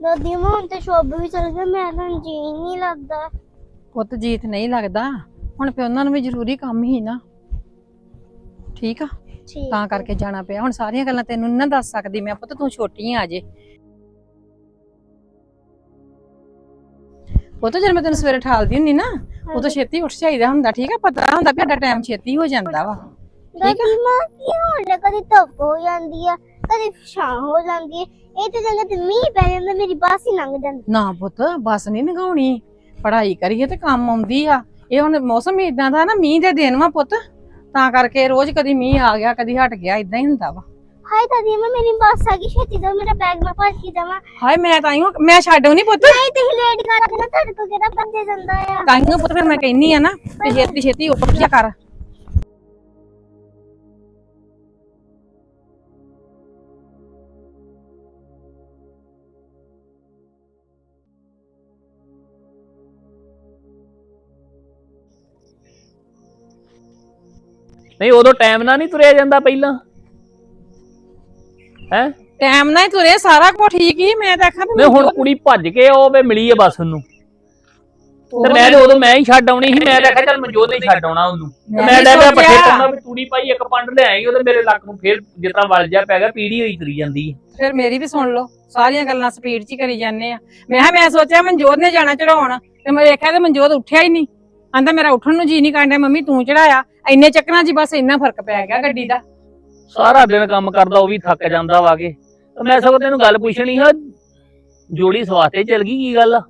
ਦਾਦੀ ਮਾਂ ਹੁਣ ਤੇ ਸ਼ੋਭ ਵੀ ਚਲ ਗਿਆ ਮੈਂ ਤਾਂ ਜੀ ਨਹੀਂ ਲੱਗਦਾ। ਪੁੱਤ ਜੀਤ ਨਹੀਂ ਲੱਗਦਾ ਹੁਣ ਪਿਓ ਉਹਨਾਂ ਨੂੰ ਵੀ ਜ਼ਰੂਰੀ ਕੰਮ ਹੀ ਨਾ। ਠੀਕ ਆ? ਠੀਕ ਤਾਂ ਕਰਕੇ ਜਾਣਾ ਪਿਆ। ਹੁਣ ਸਾਰੀਆਂ ਗੱਲਾਂ ਤੈਨੂੰ ਨੀ ਨਾ ਦੱਸ ਸਕਦੀ ਮੈਂ ਪੁੱਤ ਤੂੰ ਛੋਟੀ ਆ ਅਜੇ। ਪੁੱਤ ਜਦ ਮੈਂ ਤੈਨੂੰ ਸਵੇਰੇ ਠਾਲਦੀ ਹੁੰਦੀ ਨਾ ਉਦੋਂ ਛੇਤੀ ਉੱਠ ਜਾਈਦਾ ਹੁੰਦਾ ਠੀਕ ਆ? ਪਤਾ ਹੁੰਦਾ ਵੀ ਸਾਡਾ ਟਾਈਮ ਛੇਤੀ ਹੋ ਜਾਂਦਾ ਵਾ। ਦਾਦੀ ਮਾਂ ਕੀ ਹੋਣ ਕਦੀ ਧੁੱਪ ਹੋ ਜਾਂਦੀ ਆ ਕਦੀ ਛਾਂ ਹੋ ਜਾਂਦੀ ਹੈ ਇਹ ਤੇ ਜਗ੍ਹਾ ਤੇ ਮੀਂਹ ਪੈ ਜਾਂਦਾ ਮੇਰੀ ਬਾਸ ਹੀ ਲੰਘ ਜਾਂਦੀ। ਨਾ ਪੁੱਤ ਬਸ ਨਹੀਂ ਨਗਾਉਣੀ ਪੜ੍ਹਾਈ ਕਰੀਏ ਤੇ ਕੰਮ ਆਉਂਦੀ ਆ। ਇਹ ਹੁਣ ਮੌਸਮ ਇਦਾਂ ਦਾ ਨਾ ਮੀਂਹ ਦੇ ਦਿਨ ਵਾ ਪੁੱਤ। ਤਾਂ ਕਰਕੇ ਰੋਜ਼ ਕਦੀ ਮੀਂਹ ਆ ਗਿਆ ਕਦੀ ਹਟ ਗਿਆ ਇਦਾਂ ਹੀ ਹੁੰਦਾ ਵਾ। ਹਾਏ ਦਾਦੀ ਮਾਂ ਮੇਰੀ ਬੱਸ ਆ ਗਈ ਛੇਤੀ ਦੋ ਮੇਰਾ ਬੈਗ ਮੈਂ ਭਰ ਕੇ ਜਾਵਾਂ ਹਾਏ ਮੈਂ ਤਾਂ ਹੀ ਮੈਂ ਛੱਡਉ ਨਹੀਂ ਪੁੱਤ। ਨਹੀਂ ਤੁਸੀਂ ਲੇਟ ਕਰ ਦੇਣਾ ਤੁਹਾਡੇ ਕੋਲ ਕਿਹੜਾ ਬੰਦੇ ਜਾਂਦਾ ਆ। ਤਾਂ ਹੀ ਪੁੱਤ ਫਿਰ ਮੈਂ ਕਹਿੰਨੀ ਆ ਨਾ ਤੇ ਛੇਤੀ ਛੇਤੀ ਉੱਠ ਜਾ ਕਰ। ਨਹੀਂ ਉਦੋਂ ਟਾਈਮ ਨਾਲ ਨਹੀਂ ਤੁਰਿਆ ਜਾਂਦਾ ਪਹਿਲਾਂ। ਹੈ? ਟਾਈਮ ਨਾਲ ਹੀ ਤੁਰੇ ਸਾਰਾ ਕੁਝ ਠੀਕ ਹੀ ਮੈਂ ਤਾਂ ਆਖਾਂ ਵੀ ਨਹੀਂ ਹੁਣ ਕੁੜੀ ਭੱਜ ਕੇ ਉਹ ਵੇ ਮਿਲੀ ਹੈ ਬੱਸ ਉਹਨੂੰ। ਤੇ ਮੈਂ ਤੇ ਉਦੋਂ ਮੈਂ ਹੀ ਛੱਡ ਆਉਣੀ ਸੀ ਮੈਂ ਤਾਂ ਆਖਿਆ ਚੱਲ ਮਨਜੋਤ ਨਹੀਂ ਛੱਡ ਆਉਣਾ ਉਹਨੂੰ। ਤੇ ਮੈਂ ਡੈ ਪਿਆ ਪੱਠੇ। ਪਾਉਣਾ ਵੀ ਤੂੜੀ ਪਾਈ ਇੱਕ ਪੰਡ ਲੈ ਆਈ ਉਹਦੇ ਮੇਰੇ ਲੱਕ ਨੂੰ ਫੇਰ ਜਿੱਦਾਂ ਵਲ ਜਾ ਪੈ ਗਿਆ ਪੀੜੀ ਹੋਈ ਤੁਰੀ ਜਾਂਦੀ। ਫਿਰ ਮੇਰੀ ਵੀ ਸੁਣ ਲਓ ਸਾਰੀਆਂ ਗੱਲਾਂ ਸਪੀਡ 'ਚ ਹੀ ਕਰੀ ਜਾਂਦੇ ਆ। ਮੈਂ ਕਿਹਾ ਮੈਂ ਸੋਚਿਆ ਮਨਜੋਤ ਨੇ ਜਾਣਾ ਚੜਾਉਣ ਤੇ ਮੈਂ ਵੇਖਿਆ ਤੇ ਮਨਜੋਤ ਉੱਠਿਆ ਹੀ ਨਹੀਂ। ਆਂਦਾ ਮੇਰਾ ਉੱਠਣ ਨੂੰ ਜੀ ਨਹੀਂ ਕਰਦਾ ਮੰਮੀ ਤੂੰ ਚੜਾਇਆ। ਇੰਨੇ ਚੱਕਰਾਂ 'ਚ ਹੀ ਬਸ ਇੰਨਾ ਫ਼ਰਕ ਪੈ ਗਿਆ ਗੱਡੀ ਦਾ। ਸਾਰਾ ਦਿਨ ਕੰਮ ਕਰਦਾ ਉਹ ਵੀ ਥੱਕ ਜਾਂਦਾ ਵਾਗੇ ਤੇ ਮੈਂ ਸਗੋਂ ਤੈਨੂੰ ਗੱਲ ਪੁੱਛਣੀ ਹੈ ਜੋੜੀ ਸਵਾਤੇ ਚਲ ਗਈ ਕੀ ਗੱਲ? ਆ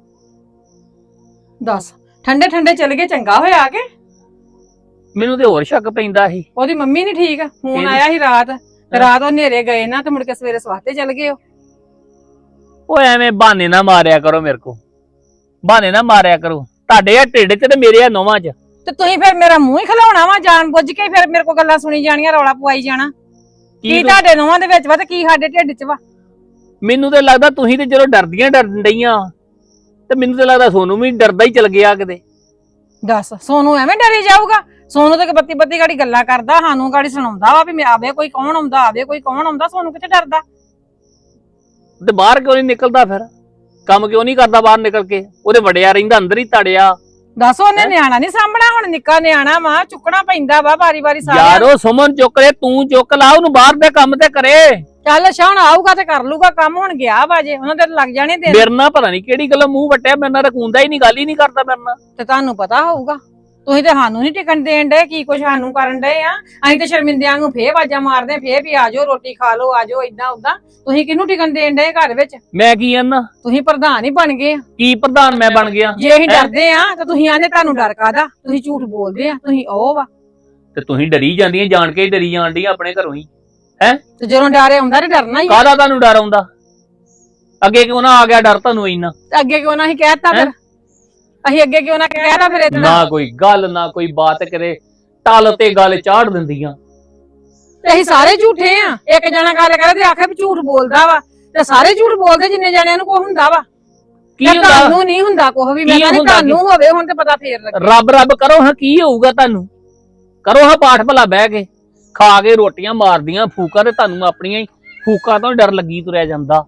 ਦੱਸ ਠੰਡੇ ਠੰਡੇ ਚੱਲ ਗਏ ਚੰਗਾ ਹੋਇਆ ਕਿ? ਮੈਨੂੰ ਤੇ ਹੋਰ ਸ਼ੱਕ ਪੈਂਦਾ ਸੀ। ਉਹਦੀ ਮੰਮੀ ਨਹੀਂ ਠੀਕ? ਫੋਨ ਕਿਹਦੀ? ਆਇਆ ਸੀ ਰਾਤ। ਤੇ ਰਾਤ ਉਹ ਹਨੇਰੇ ਗਏ ਨਾ ਤੇ ਮੁੜ ਕੇ ਸਵੇਰੇ ਸਵਾਤੇ ਚੱਲ ਗਏ ਉਹ। ਉਹ ਐਵੇਂ ਬਹਾਨੇ ਨਾ ਮਾਰਿਆ ਕਰੋ ਮੇਰੇ ਕੋ ਬਹਾਨੇ ਨਾ ਮਾਰਿਆ ਕਰੋ। ਤੁਹਾਡੇ ਆ ਢਿੱਡ 'ਚ ਤੇ ਮੇਰੇ ਆ ਨੋਵਾਂ 'ਚ। ਤੇ ਤੁਸੀਂ ਫਿਰ ਮੇਰਾ ਮੂੰਹ ਹੀ ਖਲਾਉਣਾ ਵਾ ਜਾਣ ਬੁੱਝ ਕੇ ਫਿਰ ਮੇਰੇ ਕੋਲ ਗੱਲਾਂ ਸੁਣੀ ਜਾਣੀਆਂ ਰੌਲਾ ਪਵਾਈ ਜਾਣਾ। ਕੀ ਕੀ ਤੂੰ- ਤੁਹਾਡੇ ਨੋਹਾਂ ਦੇ ਵਿੱਚ ਵਾ ਤੇ ਕੀ ਸਾਡੇ ਢਿੱਡ 'ਚ ਵਾ? ਮੈਨੂੰ ਤੇ ਲੱਗਦਾ ਤੁਸੀਂ ਤੇ ਚਲੋ ਡਰਦੀਆਂ ਡਰਨ ਡਈਆਂ ਤੇ ਮੈਨੂੰ ਤੇ ਲੱਗਦਾ ਸੋਨੂੰ ਵੀ ਡਰਦਾ ਹੀ ਚਲ ਗਿਆ ਕਿਤੇ। ਦੱਸ ਸੋਨੂੰ ਐਵੇਂ ਡਰੀ ਜਾਊਗਾ? ਸੋਨੂੰ ਤੇ ਬੱਤੀ ਬੱਤੀ ਗਾੜੀ ਗੱਲਾਂ ਕਰਦਾ ਸਾਨੂੰ ਗਾੜੀ ਸੁਣਾਉਂਦਾ ਵਾ ਵੀ ਮੈਂ ਆਵੇ ਕੋਈ ਕੌਣ ਆਉਂਦਾ ਆਵੇ ਕੋਈ ਕੌਣ ਆਉਂਦਾ ਸੋਨੂੰ ਕਿੱਥੇ ਡਰਦਾ? ਤੇ ਬਾਹਰ ਕਿਉਂ ਨਹੀਂ ਨਿਕਲਦਾ ਫਿਰ? ਕੰਮ ਕਿਉਂ ਨਹੀਂ ਕਰਦਾ ਬਾਹਰ ਨਿਕਲ ਕੇ? ਉਹਦੇ ਵੜਿਆ ਰਹਿੰਦਾ ਅੰਦਰ ਹੀ ਤੜਿਆ। ਦੱਸ ਉਹਨੇ? ਨਿਆਣਾ ਨਹੀਂ ਸਾਂਭਣਾ ਹੁਣ ਨਿੱਕਾ ਨਿਆਣਾ ਵਾ ਚੁੱਕਣਾ ਪੈਂਦਾ ਵਾ ਵਾਰੀ ਵਾਰੀ ਸਾਰਿਆਂ ਯਾਰੋ ਸੁਮਨ ਚੁੱਕ ਲੈ ਤੂੰ ਚੁੱਕ ਲਾ ਉਹਨੂੰ ਬਾਹਰ ਦੇ ਕੰਮ ਤੇ ਕਰੇ। ਚੱਲ ਸ਼ਾਣ ਆਊਗਾ ਤੇ ਕਰ ਲੂਗਾ ਕੰਮ ਹੁਣ ਗਿਆ ਵਾ ਜੇ ਉਹਨਾਂ ਦੇ ਲੱਗ ਜਾਣੇ ਦਿਨ। ਮੇਰੇ ਨਾਲ ਪਤਾ ਨਹੀਂ ਕਿਹੜੀ ਗੱਲ ਮੂੰਹ ਵਟਿਆ ਮੇਰੇ ਨਾਲ ਰਕੂੰਦਾ ਹੀ ਨਹੀਂ ਗੱਲ ਹੀ ਨਹੀਂ ਕਰਦਾ ਮੇਰੇ ਨਾਲ। ਤੇ ਤੁਹਾਨੂੰ ਪਤਾ ਹੋਊਗਾ। ਤੁਸੀਂ ਤੇ ਸਾਨੂੰ ਨਹੀਂ ਟਿਕਣ ਦੇਣ ਡੇ ਕੀ ਕੁਛ ਸਾਨੂੰ ਕਰਨ ਡੇ ਆ? ਅਸੀਂ ਤੇ ਸ਼ਰਮਿੰਦਿਆਂ ਨੂੰ ਫੇਰ ਆਵਾਜ਼ਾਂ ਮਾਰਦੇ ਆਂ, ਫੇਰ ਵੀ ਆਜੋ ਰੋਟੀ ਖਾ ਲਓ ਆਜੋ ਇਦਾਂ ਉਦਾਂ ਤੁਸੀਂ ਕਿਹਨੂੰ ਟਿਕਣ ਦੇਣ ਡੇ ਘਰ ਵਿੱਚ? ਮੈਂ ਕੀ ਆਨਾ? ਤੁਸੀਂ ਪ੍ਰਧਾਨ ਹੀ ਬਣ ਗਏ ਆ। ਕੀ ਪ੍ਰਧਾਨ ਮੈਂ ਬਣ ਗਿਆ? ਜੇ ਅਸੀਂ ਡਰਦੇ ਆ ਤਾਂ ਤੁਸੀਂ ਆਂਦੇ ਤੁਹਾਨੂੰ ਡਰ ਕਾਦਾ ਤੁਸੀਂ ਝੂਠ ਬੋਲਦੇ ਆ ਤੁਸੀਂ ਉਹ ਵਾ। ਤੇ ਤੁਸੀਂ ਡਰੀ ਜਾਂਦੀਆਂ ਜਾਣ ਕੇ ਹੀ ਡਰੀ ਜਾਂਦੀਆਂ ਆਪਣੇ ਘਰੋਂ ਹੀ। ਤੇ ਜਦੋਂ ਡਰੇ ਆਉਂਦਾ ਤੇ ਡਰਨਾ ਹੀ ਆ। ਕਾਹਦਾ ਤੁਹਾਨੂੰ ਡਰ ਆਉਂਦਾ? ਅੱਗੇ ਕਿਉਂ ਨਾ ਆ ਗਿਆ ਡਰ ਤੁਹਾਨੂੰ ਇੰਨਾ। ਤੇ ਅੱਗੇ ਕਿਉਂ ਨਾ ਅਸੀਂ ਕਹਿਤਾ ਫਿਰ ਅਸੀਂ ਅੱਗੇ ਕਿਉਂ ਨਾ ਕਹਿਤਾ ਫਿਰ ਇਤਨਾ। ਨਾ ਕੋਈ ਗੱਲ ਨਾ ਕੋਈ ਬਾਤ ਕਰੇ। ਟਲ ਤੇ ਗੱਲ ਚਾੜ ਦਿੰਦੀਆਂ। ਤੇ ਅਸੀਂ ਸਾਰੇ ਝੂਠੇ ਆ। ਇੱਕ ਜਣਾ ਗੱਲ ਕਰੇ ਤੇ ਆਖੇ ਵੀ ਝੂਠ ਬੋਲਦਾ ਵਾ। ਤੇ ਸਾਰੇ ਝੂਠ ਬੋਲਦੇ ਜਿੰਨੇ ਜਣਿਆਂ ਨੂੰ ਕੋ ਹੁੰਦਾ ਵਾ। ਕੀ ਤੇ ਹੁੰਦਾ? ਤੁਹਾਨੂੰ ਨਹੀਂ ਹੁੰਦਾ ਕੁਛ ਵੀ। ਮੈਂ ਕੀ ਕਹਿੰਦੀ ਹੁੰਦਾ ਤੁਹਾਨੂੰ ਹੋਵੇ ਹੁਣ ਤੇ ਪਤਾ ਫੇਰ ਲੱਗੇ ਰੱਬ ਰੱਬ ਕਰੋ ਹਾਂ ਕੀ ਹੋਊਗਾ ਤੁਹਾਨੂੰ। ਕਰੋ ਹਾਂ ਪਾਠ ਭਲਾ ਬਹਿ ਕੇ। ਖਾ ਕੇ ਰੋਟੀਆਂ ਮਾਰਦੀਆਂ ਫੂਕਾਂ ਤੇ ਤੁਹਾਨੂੰ ਆਪਣੀਆਂ ਹੀ ਫੂਕਾਂ ਤੋਂ ਡਰ ਲੱਗੀ ਤੁਰਿਆ ਜਾਂਦਾ।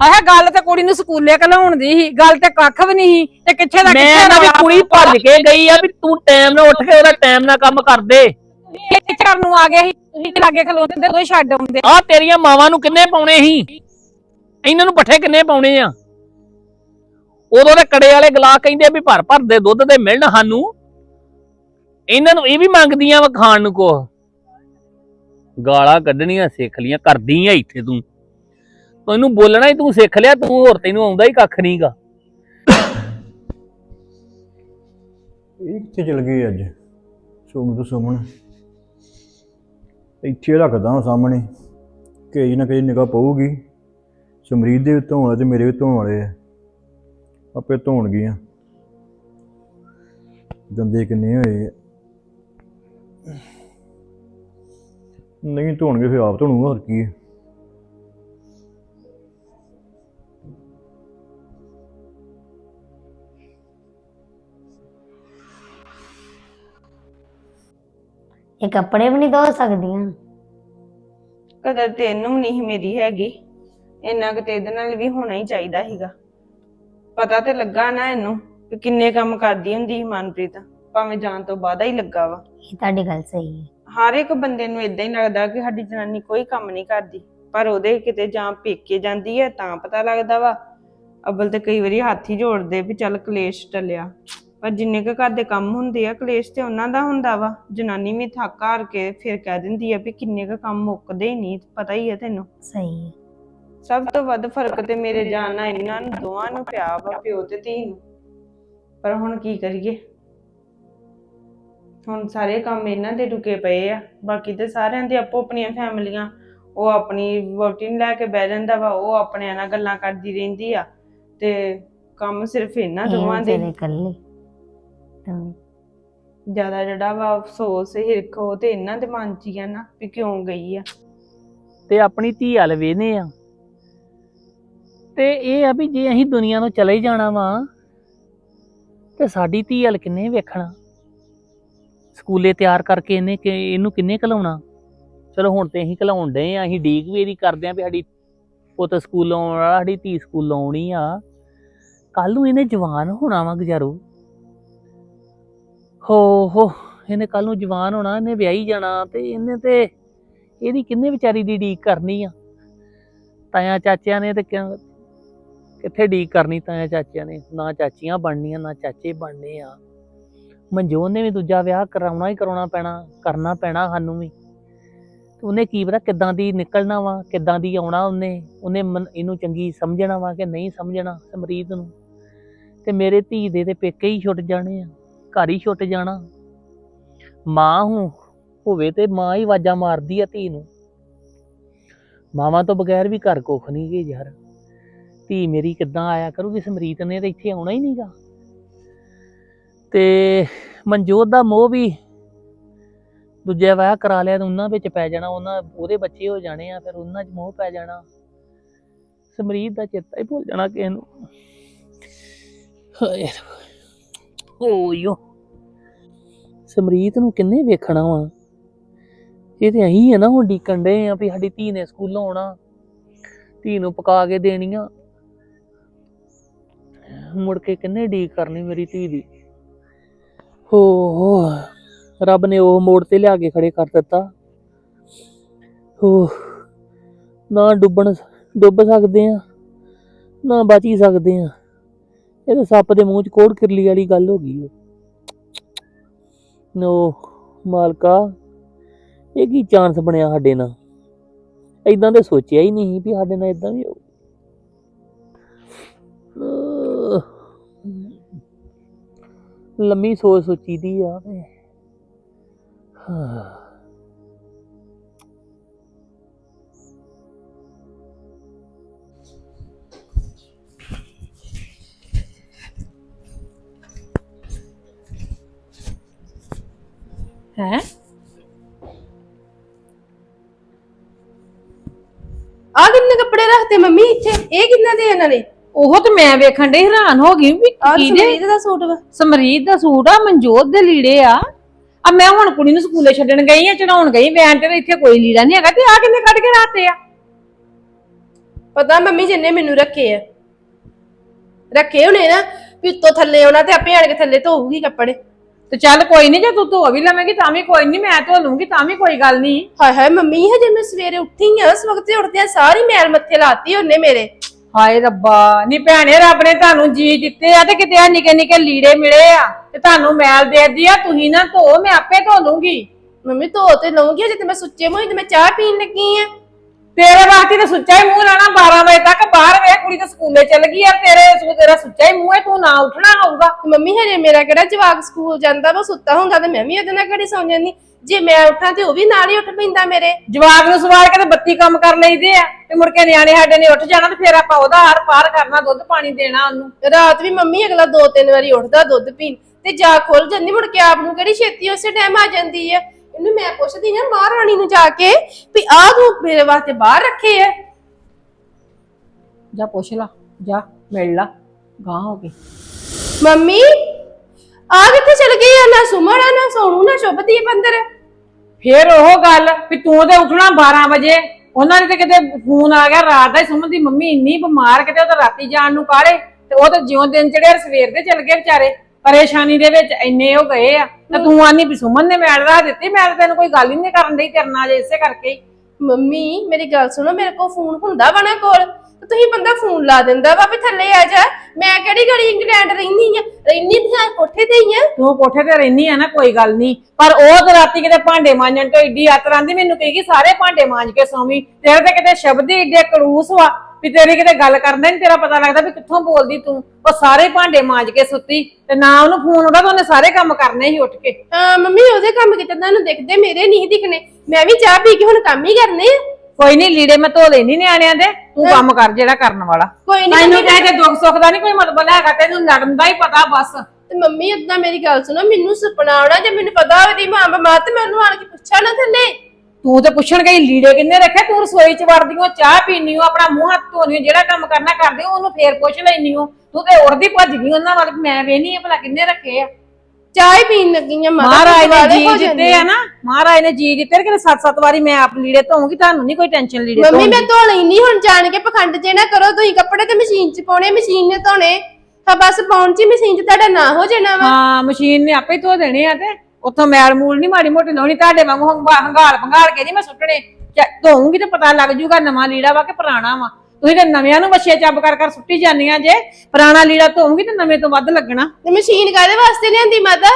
ਹਾਏ ਗੱਲ ਤੇ ਕੁੜੀ ਨੂੰ ਸਕੂਲੇ ਘਲਾਉਣ ਦੀ ਸੀ ਗੱਲ ਤੇ ਕੱਖ ਵੀ ਨਹੀਂ ਸੀ ਤੇ ਕਿੱਥੇ ਦਾ ਮੈਂ ਕਿੱਥੇ ਨਾ ਵੀ ਦਾ ਕੁੜੀ ਭੱਜ ਕੇ ਗਈ ਆ ਵੀ ਤੂੰ ਟਾਈਮ ਨਾਲ ਉੱਠ ਕੇ ਉਹਦਾ ਟਾਈਮ ਨਾਲ ਕੰਮ ਕਰ ਦੇ। ਇਹ ਘਰ ਨੂੰ ਆ ਗਿਆ ਸੀ ਤੁਸੀਂ ਤੇ ਲਾਗੇ ਖਲੋਤੇ ਤੇ ਕੋਈ ਛੱਡ ਆਉਂਦੇ। ਆਹ ਤੇਰੀਆਂ ਮਾਵਾਂ ਨੂੰ ਕਿੰਨੇ ਪਾਉਣੇ ਸੀ? ਇਹਨਾਂ ਨੂੰ ਪੱਠੇ ਕਿੰਨੇ ਪਾਉਣੇ ਆ? ਉਦੋਂ ਦੇ ਕੜੇ ਵਾਲੇ ਗਲਾ ਕਹਿੰਦੇ ਆ ਵੀ ਭਰ ਭਰ ਦੇ ਦੁੱਧ ਦੇ ਮਿਲਣ ਸਾਨੂੰ। ਇਹਨਾਂ ਨੂੰ ਇਹ ਵੀ ਮੰਗਦੀਆਂ ਵਾ ਖਾਣ ਨੂੰ ਕੋ ਗਾਲਾਂ ਕੱਢਣੀਆਂ ਸਿੱਖ ਲੀਆਂ ਕਰਦੀ ਆ ਇੱਥੇ ਤੂੰ। ਤੈਨੂੰ ਬੋਲਣਾ ਹੀ ਤੂੰ ਸਿੱਖ ਲਿਆ, ਤੂੰ ਹੋਰ ਤੈਨੂੰ ਆਉਂਦਾ ਹੀ ਕੱਖ ਨਹੀਂਗਾ। ਇਹ ਕਿੱਥੇ ਚਲ ਗਏ ਅੱਜ? ਸੁਮਨ ਤੋਂ ਸੁਮਨ ਇੱਥੇ ਰੱਖਦਾ ਸਾਹਮਣੇ। ਕਈ ਨਾ ਕਈ ਨਿਗਾਹ ਪਊਗੀ। ਸਮਰੀਤ ਦੇ ਵੀ ਧੋਣ ਵਾਲੇ ਤੇ ਮੇਰੇ ਵੀ ਧੋਣ ਵਾਲੇ ਆ। ਆਪੇ ਧੋਣਗੀਆਂ ਗੰਦੇ ਕਿੰਨੇ ਹੋਏ ਆ। ਨਹੀਂ ਧੋਣਗੇ ਫਿਰ ਆਪ ਧੋਣੂਗਾ, ਹੋਰ ਕੀ ਹੈ ਇਹ ਕੱਪੜੇ ਵੀ ਨਹੀਂ ਧੋ ਸਕਦੀਆਂ। ਕਦਰ ਤੈਨੂੰ ਨਹੀਂ ਮੇਰੀ ਹੈਗੀ। ਇੰਨਾ ਕੁ ਤੇ ਇਹਦੇ ਨਾਲ ਵੀ ਹੋਣਾ ਹੀ ਚਾਹੀਦਾ ਸੀਗਾ। ਪਤਾ ਤੇ ਲੱਗਾ ਨਾ ਇਹਨੂੰ ਕਿ ਕਿੰਨੇ ਕੰਮ ਕਰਦੀ ਹੁੰਦੀ ਸੀ ਮਨਪ੍ਰੀਤ। ਭਾਵੇਂ ਜਾਣ ਤੋਂ ਬਾਅਦ ਹੀ ਲੱਗਾ ਵਾ। ਇਹ ਤੁਹਾਡੀ ਗੱਲ ਸਹੀ ਹੈ। ਹਰ ਇੱਕ ਬੰਦੇ ਨੂੰ ਇਦਾਂ ਹੀ ਲੱਗਦਾ ਕਿ ਸਾਡੀ ਜਨਾਨੀ ਕੋਈ ਕੰਮ ਨਹੀਂ ਕਰਦੀ। ਪਰ ਉਹਦੇ ਕਿਤੇ ਜਾਂ ਪੇਕੇ ਜਾਂਦੀ ਹੈ ਤਾਂ ਪਤਾ ਲੱਗਦਾ ਵਾ। ਅਬਲ ਤੇ ਕਈ ਵਾਰੀ ਹੱਥ ਹੀ ਜੋੜਦੇ ਵੀ ਚੱਲ ਕਲੇਸ਼ ਟਲਿਆ। ਪਰ ਜਿੰਨੇ ਕੁ ਘਰ ਦੇ ਕੰਮ ਹੁੰਦੇ ਆ ਕਲੇਸ਼ ਤੇ ਉਹਨਾਂ ਦਾ ਹੁੰਦਾ ਵਾ। ਜਨਾਨੀ ਵੀ ਥੱਕ ਹਾਰ ਕੇ ਫਿਰ ਕਹਿ ਦਿੰਦੀ ਆ ਵੀ ਕਿੰਨੇ ਕੁ ਕੰਮ ਮੁੱਕਦੇ ਹੀ ਨਹੀਂ ਪਤਾ ਹੀ ਹੈ ਤੈਨੂੰ। ਸਹੀ ਹੈ ਸਭ ਤੋਂ ਵੱਧ ਫ਼ਰਕ ਤੇ ਮੇਰੇ ਜਾਨ ਨਾਲ ਇਹਨਾਂ ਨੂੰ ਦੋਵਾਂ ਨੂੰ ਪਿਆ ਵਾ ਪਿਓ ਤੇ ਧੀ ਨੂੰ। ਪਰ ਹੁਣ ਕੀ ਕਰੀਏ? ਹੁਣ ਸਾਰੇ ਕੰਮ ਇਹਨਾਂ ਦੇ ਰੁਕੇ ਪਏ ਆ। ਬਾਕੀ ਤੇ ਸਾਰਿਆਂ ਦੇ ਆਪੋ ਆਪਣੀਆਂ ਫੈਮਲੀਆਂ ਉਹ ਆਪਣੀ ਵੋਟੀ ਨੂੰ ਲੈ ਕੇ ਬਹਿ ਜਾਂਦਾ ਵਾ ਉਹ ਆਪਣਿਆਂ ਨਾਲ ਗੱਲਾਂ ਕਰਦੀ ਰਹਿੰਦੀ ਆ। ਤੇ ਕੰਮ ਸਿਰਫ ਇਹਨਾਂ ਦੋਵਾਂ ਦੇ ਇਕੱਲੇ। ਜ਼ਿਆਦਾ ਜਿਹੜਾ ਵਾ ਅਫਸੋਸ, ਹਿਰਖ, ਉਹ ਤੇ ਇਹਨਾਂ ਦੇ ਮਨ 'ਚ ਹੀ ਆ ਨਾ ਵੀ ਕਿਉਂ ਗਈ ਆ। ਤੇ ਆਪਣੀ ਧੀ ਹਲ ਵੇਨੇ ਆ। ਤੇ ਇਹ ਆ ਵੀ ਜੇ ਅਸੀਂ ਦੁਨੀਆ ਨੂੰ ਚਲੇ ਜਾਣਾ ਵਾ, ਤੇ ਸਾਡੀ ਧੀ ਹਲ ਕਿੰਨੇ ਵੇਖਣਾ। ਸਕੂਲੇ ਤਿਆਰ ਕਰਕੇ ਇਹਨੇ ਕਿ, ਇਹਨੂੰ ਕਿੰਨੇ ਘਲਾਉਣਾ। ਚਲੋ ਹੁਣ ਤੇ ਅਸੀਂ ਘਲਾਉਣ ਡਏ ਆ, ਅਸੀਂ ਡੀਕ ਵੀ ਇਹਦੀ ਕਰਦੇ ਆ ਵੀ ਸਾਡੀ ਪੁੱਤ ਸਕੂਲੋਂ ਆਉਣ ਵਾਲਾ ਸਾਡੀ ਧੀ ਸਕੂਲੋਂ ਆਉਣੀ ਆ। ਕੱਲ ਨੂੰ ਇਹਨੇ ਜਵਾਨ ਹੋਣਾ ਵਾ ਗੁਜ਼ਾਰੂ। ਹੋ ਹੋ, ਇਹਨੇ ਕੱਲ ਨੂੰ ਜਵਾਨ ਹੋਣਾ, ਇਹਨੇ ਵਿਆਹੀ ਜਾਣਾ ਤੇ ਇਹਨੇ ਤੇ ਇਹਦੀ ਕਿੰਨੇ ਵਿਚਾਰੀ ਦੀ ਡੀਕ ਕਰਨੀ ਆ? ਤਾਇਆ ਚਾਚਿਆਂ ਨੇ ਤੇ ਕਿੱਥੇ ਡੀਕ ਕਰਨੀ ਤਾਇਆ ਚਾਚਿਆਂ ਨੇ? ਨਾ ਚਾਚੀਆਂ ਬਣਨੀਆਂ, ਨਾ ਚਾਚੇ ਬਣਨੇ ਆ। ਮਨਜੋਤ ਨੇ ਵੀ ਦੂਜਾ ਵਿਆਹ ਕਰਾਉਣਾ ਹੀ ਕਰਾਉਣਾ ਪੈਣਾ, ਕਰਨਾ ਪੈਣਾ ਸਾਨੂੰ ਵੀ। ਤੇ ਉਹਨੇ ਕੀ ਪਤਾ ਕਿੱਦਾਂ ਦੀ ਨਿਕਲਣਾ ਵਾ, ਕਿੱਦਾਂ ਦੀ ਆਉਣਾ ਉਹਨੇ ਉਹਨੇ ਮਨ- ਇਹਨੂੰ ਚੰਗੀ ਸਮਝਣਾ ਵਾ ਕਿ ਨਹੀਂ ਸਮਝਣਾ ਸਮਰੀਤ ਨੂੰ? ਤੇ ਮੇਰੇ ਧੀ ਦੇ ਤੇ ਪੇਕੇ ਹੀ ਛੁੱਟ ਜਾਣੇ ਆ। ਘਰ ਹੀ ਛੁੱਟ ਜਾਣਾ। ਮਾਂ ਹੂੰ, ਹੋਵੇ ਤੇ ਮਾਂ ਹੀ ਆਵਾਜ਼ਾਂ ਮਾਰਦੀ ਆ ਧੀ ਨੂੰ। ਮਾਵਾਂ ਤੋਂ ਬਗੈਰ ਵੀ ਘਰ ਕੁੱਖ ਨਹੀਂ ਗੇ ਯਾਰ। ਧੀ ਮੇਰੀ ਕਿੱਦਾਂ ਆਇਆ ਕਰੂਗੀ, ਸਮਰੀਤ ਨੇ ਤੇ ਇੱਥੇ ਆਉਣਾ ਹੀ ਨਹੀਂਗਾ ਤੇ ਮਨਜੋਤ ਦਾ ਮੋਹ ਵੀ ਦੂਜੇ ਵਿਆਹ ਕਰਾ ਲਿਆ ਤੇ ਉਹਨਾਂ ਵਿੱਚ ਪੈ ਜਾਣਾ। ਉਹਨਾਂ, ਉਹਦੇ ਬੱਚੇ ਹੋ ਜਾਣੇ ਆ, ਫਿਰ ਉਹਨਾਂ 'ਚ ਮੋਹ ਪੈ ਜਾਣਾ। ਸਮਰੀਤ ਦਾ ਚੇਤਾ ਹੀ ਭੁੱਲ ਜਾਣਾ ਕਿਸੇ ਨੂੰ। ਹਾਏ ਓਯੋ ਸਮਰੀਤ ਨੂੰ ਕਿੰਨੇ ਵੇਖਣਾ ਵਾ? ਇਹ ਤੇ ਅਹੀਂ ਆ ਨਾ ਹੁਣ ਡੀਕਣ ਡੇ ਆ ਵੀ ਸਾਡੀ ਧੀ ਨੇ ਸਕੂਲੋਂ ਆਉਣਾ, ਧੀ ਨੂੰ ਪਕਾ ਕੇ ਦੇਣੀਆਂ। ਮੁੜ ਕੇ ਕਿੰਨੇ ਡੀਕ ਕਰਨੀ ਮੇਰੀ ਧੀ ਦੀ। ਹੋ ਹੋ ਰੱਬ ਨੇ ਉਹ ਮੋੜ ਤੇ ਲਿਆ ਕੇ ਖੜੇ ਕਰ ਦਿੱਤਾ। ਹੋ ਨਾ ਡੁੱਬਣ, ਡੁੱਬ ਸਕਦੇ ਆ, ਨਾ ਬਚੀ ਸਕਦੇ ਆ। ਇਹ ਤਾਂ ਸੱਪ ਦੇ ਮੂੰਹ 'ਚ ਕੋੜ ਕਿਰਲੀ ਵਾਲੀ ਗੱਲ ਹੋ ਗਈ ਨੋ, ਮਾਲਕਾ, ਇਹ ਕੀ ਚਾਂਸ ਬਣਿਆ ਸਾਡੇ ਨਾਲ? ਇਦਾਂ ਦੇ ਸੋਚਿਆ ਹੀ ਨਹੀਂ ਵੀ ਸਾਡੇ ਨਾਲ ਇਦਾਂ ਵੀ ਹੋ ਲੰਮੀ ਸੋਚ ਸੋਚੀ ਦੀ ਆ ਹਾਂ। ਹੈ। ਆ ਕਿੰਨੇ ਕੱਪੜੇ ਰੱਖਤੇ ਮੰਮੀ ਇੱਥੇ? ਇਹ ਕਿੰਨਾ ਦੇ ਇਹਨਾਂ ਨੇ? ਉਹ ਤੇ ਮੈਂ ਵੇਖਣ ਦੇ ਹੈਰਾਨ ਹੋ ਗਈ ਵੀ ਆ ਕਿਹਦੇ ਸਮਰੀਤ ਦਾ ਸੂਟ ਵਾ। ਸਮਰੀਤ ਦਾ ਸੂਟ ਆ ਮਨਜੋਤ ਦੇ ਲੀੜੇ ਆ। ਆ ਮੈਂ ਹੁਣ ਕੁੜੀ ਨੂੰ ਸਕੂਲੇ ਛੱਡਣ ਗਈ ਆ ਚੜਾਉਣ ਗਈ ਵੈਨ ਤੇ ਇੱਥੇ ਕੋਈ ਲੀੜਾ ਨਹੀਂ ਹੈਗਾ ਤੇ ਆ ਕਿੰਨੇ ਕੱਢ ਕੇ ਰਾਤੇ ਆ? ਪਤਾ ਮੰਮੀ ਜਿੰਨੇ ਮੈਨੂੰ ਰੱਖੇ ਆ। ਰੱਖੇ ਹੋਣੇ ਨਾ ਵੀ ਉੱਤੋਂ ਥੱਲੇ ਆਉਣਾ ਤੇ ਆਪੇ ਆਣ ਕੇ ਥੱਲੇ ਧੋਊਗੀ ਕੱਪੜੇ। ਤੇ ਚੱਲ ਕੋਈ ਨਹੀਂ ਜੇ ਤੂੰ ਧੋ ਵੀ ਲਵੇਂਗੀ ਤਾਂ ਵੀ ਕੋਈ ਨਹੀਂ ਮੈਂ ਧੋ ਲੂੰਗੀ ਤਾਂ ਵੀ ਕੋਈ ਗੱਲ ਨਹੀਂ ਹਾਏ ਹਾਏ ਮੰਮੀ ਹਜੇ ਮੈਂ ਸਵੇਰੇ ਉੱਠੀ ਆ ਉਸ ਵਕਤ ਤੇ ਉੱਠਦਿਆਂ ਸਾਰੀ ਮੈਲ ਮੱਥੇ ਲਾਤੀ ਉਹਨੇ ਮੇਰੇ। ਹਾਏ ਰੱਬਾ ਨੀ ਭੈਣੇ ਰੱਬ ਨੇ ਤੁਹਾਨੂੰ ਜੀ ਦਿੱਤੇ ਆ ਤੇ ਕਿਤੇ ਆ ਨਿੱਕੇ ਨਿੱਕੇ ਲੀੜੇ ਮਿਲੇ ਆ ਤੇ ਤੁਹਾਨੂੰ ਮੈਲ ਦੇ ਦਿੱਤੀ ਆ ਤੁਸੀਂ ਨਾ ਧੋ ਮੈਂ ਆਪੇ ਧੋ ਲੂੰਗੀ। ਮੰਮੀ ਧੋ ਤੇ ਲਊਂਗੀ ਹਜੇ ਤੇ ਮੈਂ ਸੁੱਚੇ ਮੂੰਹ ਤੇ ਮੈਂ ਚਾਹ ਪੀਣ ਲੱਗੀ ਆ। ਤੇਰੇ ਵਾਸਤੇ ਤਾਂ ਸੁੱਚਾ ਹੀ ਮੂੰਹ ਰਹਿਣਾ 12 ਵਜੇ ਤੱਕ ਬਾਹਰ ਵੇ ਕੁੜੀ ਤਾਂ ਸਕੂਲੇ ਚੱਲ ਗਈ ਆ ਤੇਰੇ ਸੂ ਤੇਰਾ ਸੁੱਚਾ ਹੀ ਮੂੰਹ ਹੈ ਤੂੰ ਨਾ ਉੱਠਣਾ ਹੋਊਗਾ। ਮੰਮੀ ਹਜੇ ਮੇਰਾ ਕਿਹੜਾ ਜਵਾਕ ਸਕੂਲ ਜਾਂਦਾ ਵਾ ਸੁੱਤਾ ਹੁੰਦਾ ਤੇ ਮੈਂ ਵੀ ਉਹਦੇ ਨਾਲ ਘੜੀ ਸੌਂ ਜਾਂਦੀ। ਜੇ ਮੈਂ ਉੱਠਾਂ ਤੇ ਉਹ ਵੀ ਨਾਲ ਹੀ ਉੱਠ ਪੈਂਦਾ ਮੇਰੇ। ਜਵਾਕ ਨੂੰ ਸਵਾਰ ਕੇ ਤੇ ਬੱਤੀ ਕੰਮ ਕਰ ਲਈਦੇ ਆ ਤੇ ਮੁੜ ਕੇ ਨਿਆਣੇ ਸਾਡੇ ਨੇ ਉੱਠ ਜਾਣਾ ਤੇ ਫਿਰ ਆਪਾਂ ਉਹਦਾ ਹਰ ਪਾਰ ਕਰਨਾ ਦੁੱਧ ਪਾਣੀ ਦੇਣਾ ਉਹਨੂੰ। ਰਾਤ ਵੀ ਮੰਮੀ ਅਗਲਾ ਦੋ ਤਿੰਨ ਵਾਰੀ ਉੱਠਦਾ ਦੁੱਧ ਪੀਣ ਤੇ ਜਾ ਖੁੱਲ ਜਾਂਦੀ ਮੁੜ ਕੇ ਆਪ ਨੂੰ ਕਿਹੜੀ ਛੇਤੀ ਉਸੇ ਟਾਈਮ ਆ ਜਾਂਦੀ ਹੈ ਇਹਨੂੰ ਮੈਂ ਪੁੱਛਦੀ ਨਾ ਮਹਾਰਾਣੀ ਨੂੰ ਜਾ ਕੇ ਵੀ ਆਹ ਤੂੰ ਮੇਰੇ ਵਾਸਤੇ ਬਾਹਰ ਰੱਖੇ ਆ ਜਾ ਪੁੱਛ ਲਾ, ਜਾ, ਮਿਲ ਲਾ ਗਾਂ ਹੋ ਗਈ ਮੰਮੀ ਆ ਕਿੱਥੇ ਚਲ ਗਈ ਆ? ਨਾ ਸੁਮਣਾ ਨਾ ਸੋਣੂ ਨਾ ਸ਼ੁਭਦੀਪ ਅੰਦਰ। ਫੇਰ ਉਹ ਗੱਲ ਵੀ ਤੂੰ ਤੇ ਉੱਠਣਾ 12 ਵਜੇ। ਉਹਨਾਂ ਨੇ ਤੇ ਕਿਤੇ ਫੋਨ ਆ ਗਿਆ ਰਾਤ ਦਾ ਹੀ। ਸੁਮਨ ਦੀ ਮੰਮੀ ਇੰਨੀ ਬਿਮਾਰ, ਕਿਤੇ ਉਹ ਤਾਂ ਰਾਤੀ ਜਾਣ ਨੂੰ ਕਾਲੇ ਤੇ ਉਹ ਤਾਂ ਜਿਉਂ ਦਿਨ ਚੜਿਆ ਸਵੇਰ ਦੇ ਚਲ ਗਏ ਵਿਚਾਰੇ। ਪਰੇਸ਼ਾਨੀ ਦੇ ਵਿੱਚ ਇੰਨੇ ਉਹ ਗਏ ਆ। ਤੇ ਤੂੰ ਆਨੀ ਵੀ ਸੁਮਨ ਨੇ ਮੈਲ ਰਾਹ ਦਿੱਤੀ ਮੈਂ ਤਾਂ ਤੈਨੂੰ ਕੋਈ ਗੱਲ ਹੀ ਨਹੀਂ ਕਰਨ ਡਈ ਕਰਨਾ ਜੇ ਇਸੇ ਕਰਕੇ ਹੀ। ਮੰਮੀ ਮੇਰੀ ਗੱਲ ਸੁਣੋ ਮੇਰੇ ਕੋਲ ਫੋਨ ਹੁੰਦਾ ਵਾ ਨਾ ਕੋਲ? ਤੇ ਤੁਸੀਂ ਬੰਦਾ ਫੋਨ ਲਾ ਦਿੰਦਾ ਵਾ ਵੀ ਥੱਲੇ ਆ ਜਾ। ਮੈਂ ਕਿਹੜੀ ਗੜੀ ਇੰਗਲੈਂਡ ਰਹਿਨੀ ਆ? ਰਹਿਨੀ ਤੇ ਕੋਠੇ ਤੇ ਹੀ ਆ। ਤੂੰ ਕੋਠੇ ਤੇ ਰਹਿਨੀ ਆ ਨਾ ਕੋਈ ਗੱਲ ਨਹੀਂ। ਪਰ ਉਹ ਤਾਂ ਰਾਤੀ ਕਿਤੇ ਭਾਂਡੇ ਮਾਂਜਣ ਤੋਂ ਏਡੀ ਆਤਰ ਆਂਦੀ ਮੈਨੂੰ ਕਹੇਗੀ ਸਾਰੇ ਭਾਂਡੇ ਮਾਂਜ ਕੇ ਸੌਵੀਂ। ਤੇਰੇ ਤੇ ਕਿਤੇ ਸ਼ਬਦ ਹੀ ਏਡੇ ਕੜੂਸ ਵਾ। ਵੀ ਤੇਰੀ ਕਿਤੇ ਗੱਲ ਕਰਦਾ ਨਹੀਂ ਤੇਰਾ ਪਤਾ ਲੱਗਦਾ ਵੀ ਕਿੱਥੋਂ ਬੋਲਦੀ ਤੂੰ। ਉਹ ਸਾਰੇ ਭਾਂਡੇ ਮਾਂਜ ਕੇ ਸੁੱਤੀ ਤੇ ਨਾ ਉਹਨੂੰ ਫੋਨ ਉਹਦਾ ਤਾਂ ਉਹਨੇ ਸਾਰੇ ਕੰਮ ਕਰਨੇ ਸੀ ਉੱਠ ਕੇ। ਹਾਂ ਮੰਮੀ ਉਹਦੇ ਕੰਮ ਕਿਤੇ ਤੁਹਾਨੂੰ ਦਿਖਦੇ ਮੇਰੇ ਨਹੀਂ ਦਿਖਣੇ। ਮੈਂ ਵੀ ਚਾਹ ਪੀ ਕੇ ਹੁਣ ਕੰਮ ਹੀ ਕਰਨੇ ਆ। ਕੋਈ ਨਹੀਂ ਲੀੜੇ ਮੈਂ ਧੋ ਲੈਣੀ ਨਿਆਣਿਆਂ ਦੇ। ਤੂੰ ਕੰਮ ਕਰ ਜਿਹੜਾ ਕਰਨ ਵਾਲਾ। ਕੋਈ ਨਹੀਂ ਤੈਨੂੰ ਕਹੇ ਤੇ ਦੁੱਖ ਸੁੱਖ ਦਾ ਨਹੀਂ ਕੋਈ ਮਤਲਬ ਹੈਗਾ ਤੈਨੂੰ ਲੜਨ ਦਾ ਹੀ ਪਤਾ ਬਸ। ਤੇ ਮੰਮੀ ਏਦਾਂ ਮੇਰੀ ਗੱਲ ਸੁਣੋ ਮੈਨੂੰ ਸੁਪਨਾ ਆਉਣਾ ਜੇ ਮੈਨੂੰ ਪਤਾ ਹੋਵੇ ਦੀ ਮਾਂ ਬਿਮਾਰ ਤੇ ਮੈਨੂੰ ਆਣ ਕੇ ਪੁੱਛਾ ਨਾ ਥੱਲੇ। ਤੂੰ ਤੇ ਪੁੱਛਣ ਗਈ ਲੀੜੇ ਕਿੰਨੇ ਰੱਖੇ? ਤੂੰ ਰਸੋਈ ਚ ਵੜਦੀ ਓ ਚਾਹ ਪੀਣੀ ਓ ਆਪਣਾ ਮੂੰਹ ਹੱਥ ਧੋਣੀ ਓ ਜਿਹੜਾ ਕੰਮ ਕਰਨਾ ਕਰਦੇ ਓ ਉਹਨੂੰ ਫੇਰ ਪੁੱਛ ਲੈਣੀ ਓ। ਤੂੰ ਤੇ ਉੜਦੀ ਭੱਜ ਗਈ ਉਹਨਾਂ ਵੱਲ ਮੈਂ ਵੇਹਨੀ ਆ ਭਲਾ ਕਿੰਨੇ ਰੱਖੇ ਆ। ਚਾਹ ਹੀ ਪੀਣ ਲੱਗੀ ਆ ਮਹਾਰਾਜ ਨੇ ਜੀ ਹੋ ਜਾਂਦੀ ਆ ਨਾ ਮਹਾਰਾਜ ਨੇ ਜੀ ਦਿੱਤੇ ਕਿ ਸੱਤ ਸੱਤ ਵਾਰੀ ਮੈਂ ਆਪ ਲੀੜੇ ਧੋਉਂਗੀ ਤੁਹਾਨੂੰ ਨਹੀਂ ਕੋਈ ਟੈਨਸ਼ਨ ਲੀੜੇ ਮੰਮੀ ਮੈਂ। ਧੋ ਲੈਣੀ ਹੁਣ ਜਾਣ ਕੇ ਪਖੰਡ ਜੇ ਨਾ ਕਰੋ ਤੁਸੀਂ ਕੱਪੜੇ ਤੇ ਮਸ਼ੀਨ 'ਚ ਪਾਉਣੇ ਮਸ਼ੀਨ ਨੇ ਧੋਣੇ। ਹਾਂ ਬਸ ਪਾਉਣ 'ਚ ਹੀ ਮਸ਼ੀਨ 'ਚ ਤੁਹਾਡਾ ਨਾ ਹੋ ਜਾਣਾ ਵਾ। ਹਾਂ ਮਸ਼ੀਨ ਨੇ ਆਪੇ ਹੀ ਧੋ ਦੇਣੇ ਆ ਤੇ। ਉੱਥੋਂ ਮੈਲ ਮੂਲ ਨਹੀਂ ਮਾੜੀ ਮੋਟੀ ਲਾਉਣੀ ਤੁਹਾਡੇ ਵਾਂਗੂ ਹੰਗਾ- ਹੰਗਾਲ ਭੰਗਾਲ ਕੇ ਨਹੀਂ ਮੈਂ ਸੁੱਟਣੇ। ਚ- ਧੋਊਂਗੀ ਤੇ ਪਤਾ ਲੱਗ ਜੂਗਾ ਨਵਾਂ ਲੀੜਾ ਵਾ ਕਿ ਪੁਰਾਣਾ ਵਾ। ਤੁਸੀਂ ਤੇ ਨਵਿਆਂ ਨੂੰ ਵੱਛੇ ਚੱਬ ਕਰ ਕਰ ਸੁੱਟੀ ਜਾਂਦੀਆਂ ਜੇ ਪੁਰਾਣਾ ਲੀੜਾ ਧੋਊਂਗੀ ਤੇ ਨਵੇਂ ਤੋਂ ਵੱਧ ਲੱਗਣਾ। ਤੇ ਮਸ਼ੀਨ ਕਾਹਦੇ ਵਾਸਤੇ ਲਿਆਂਦੀ ਮਾਤਾ?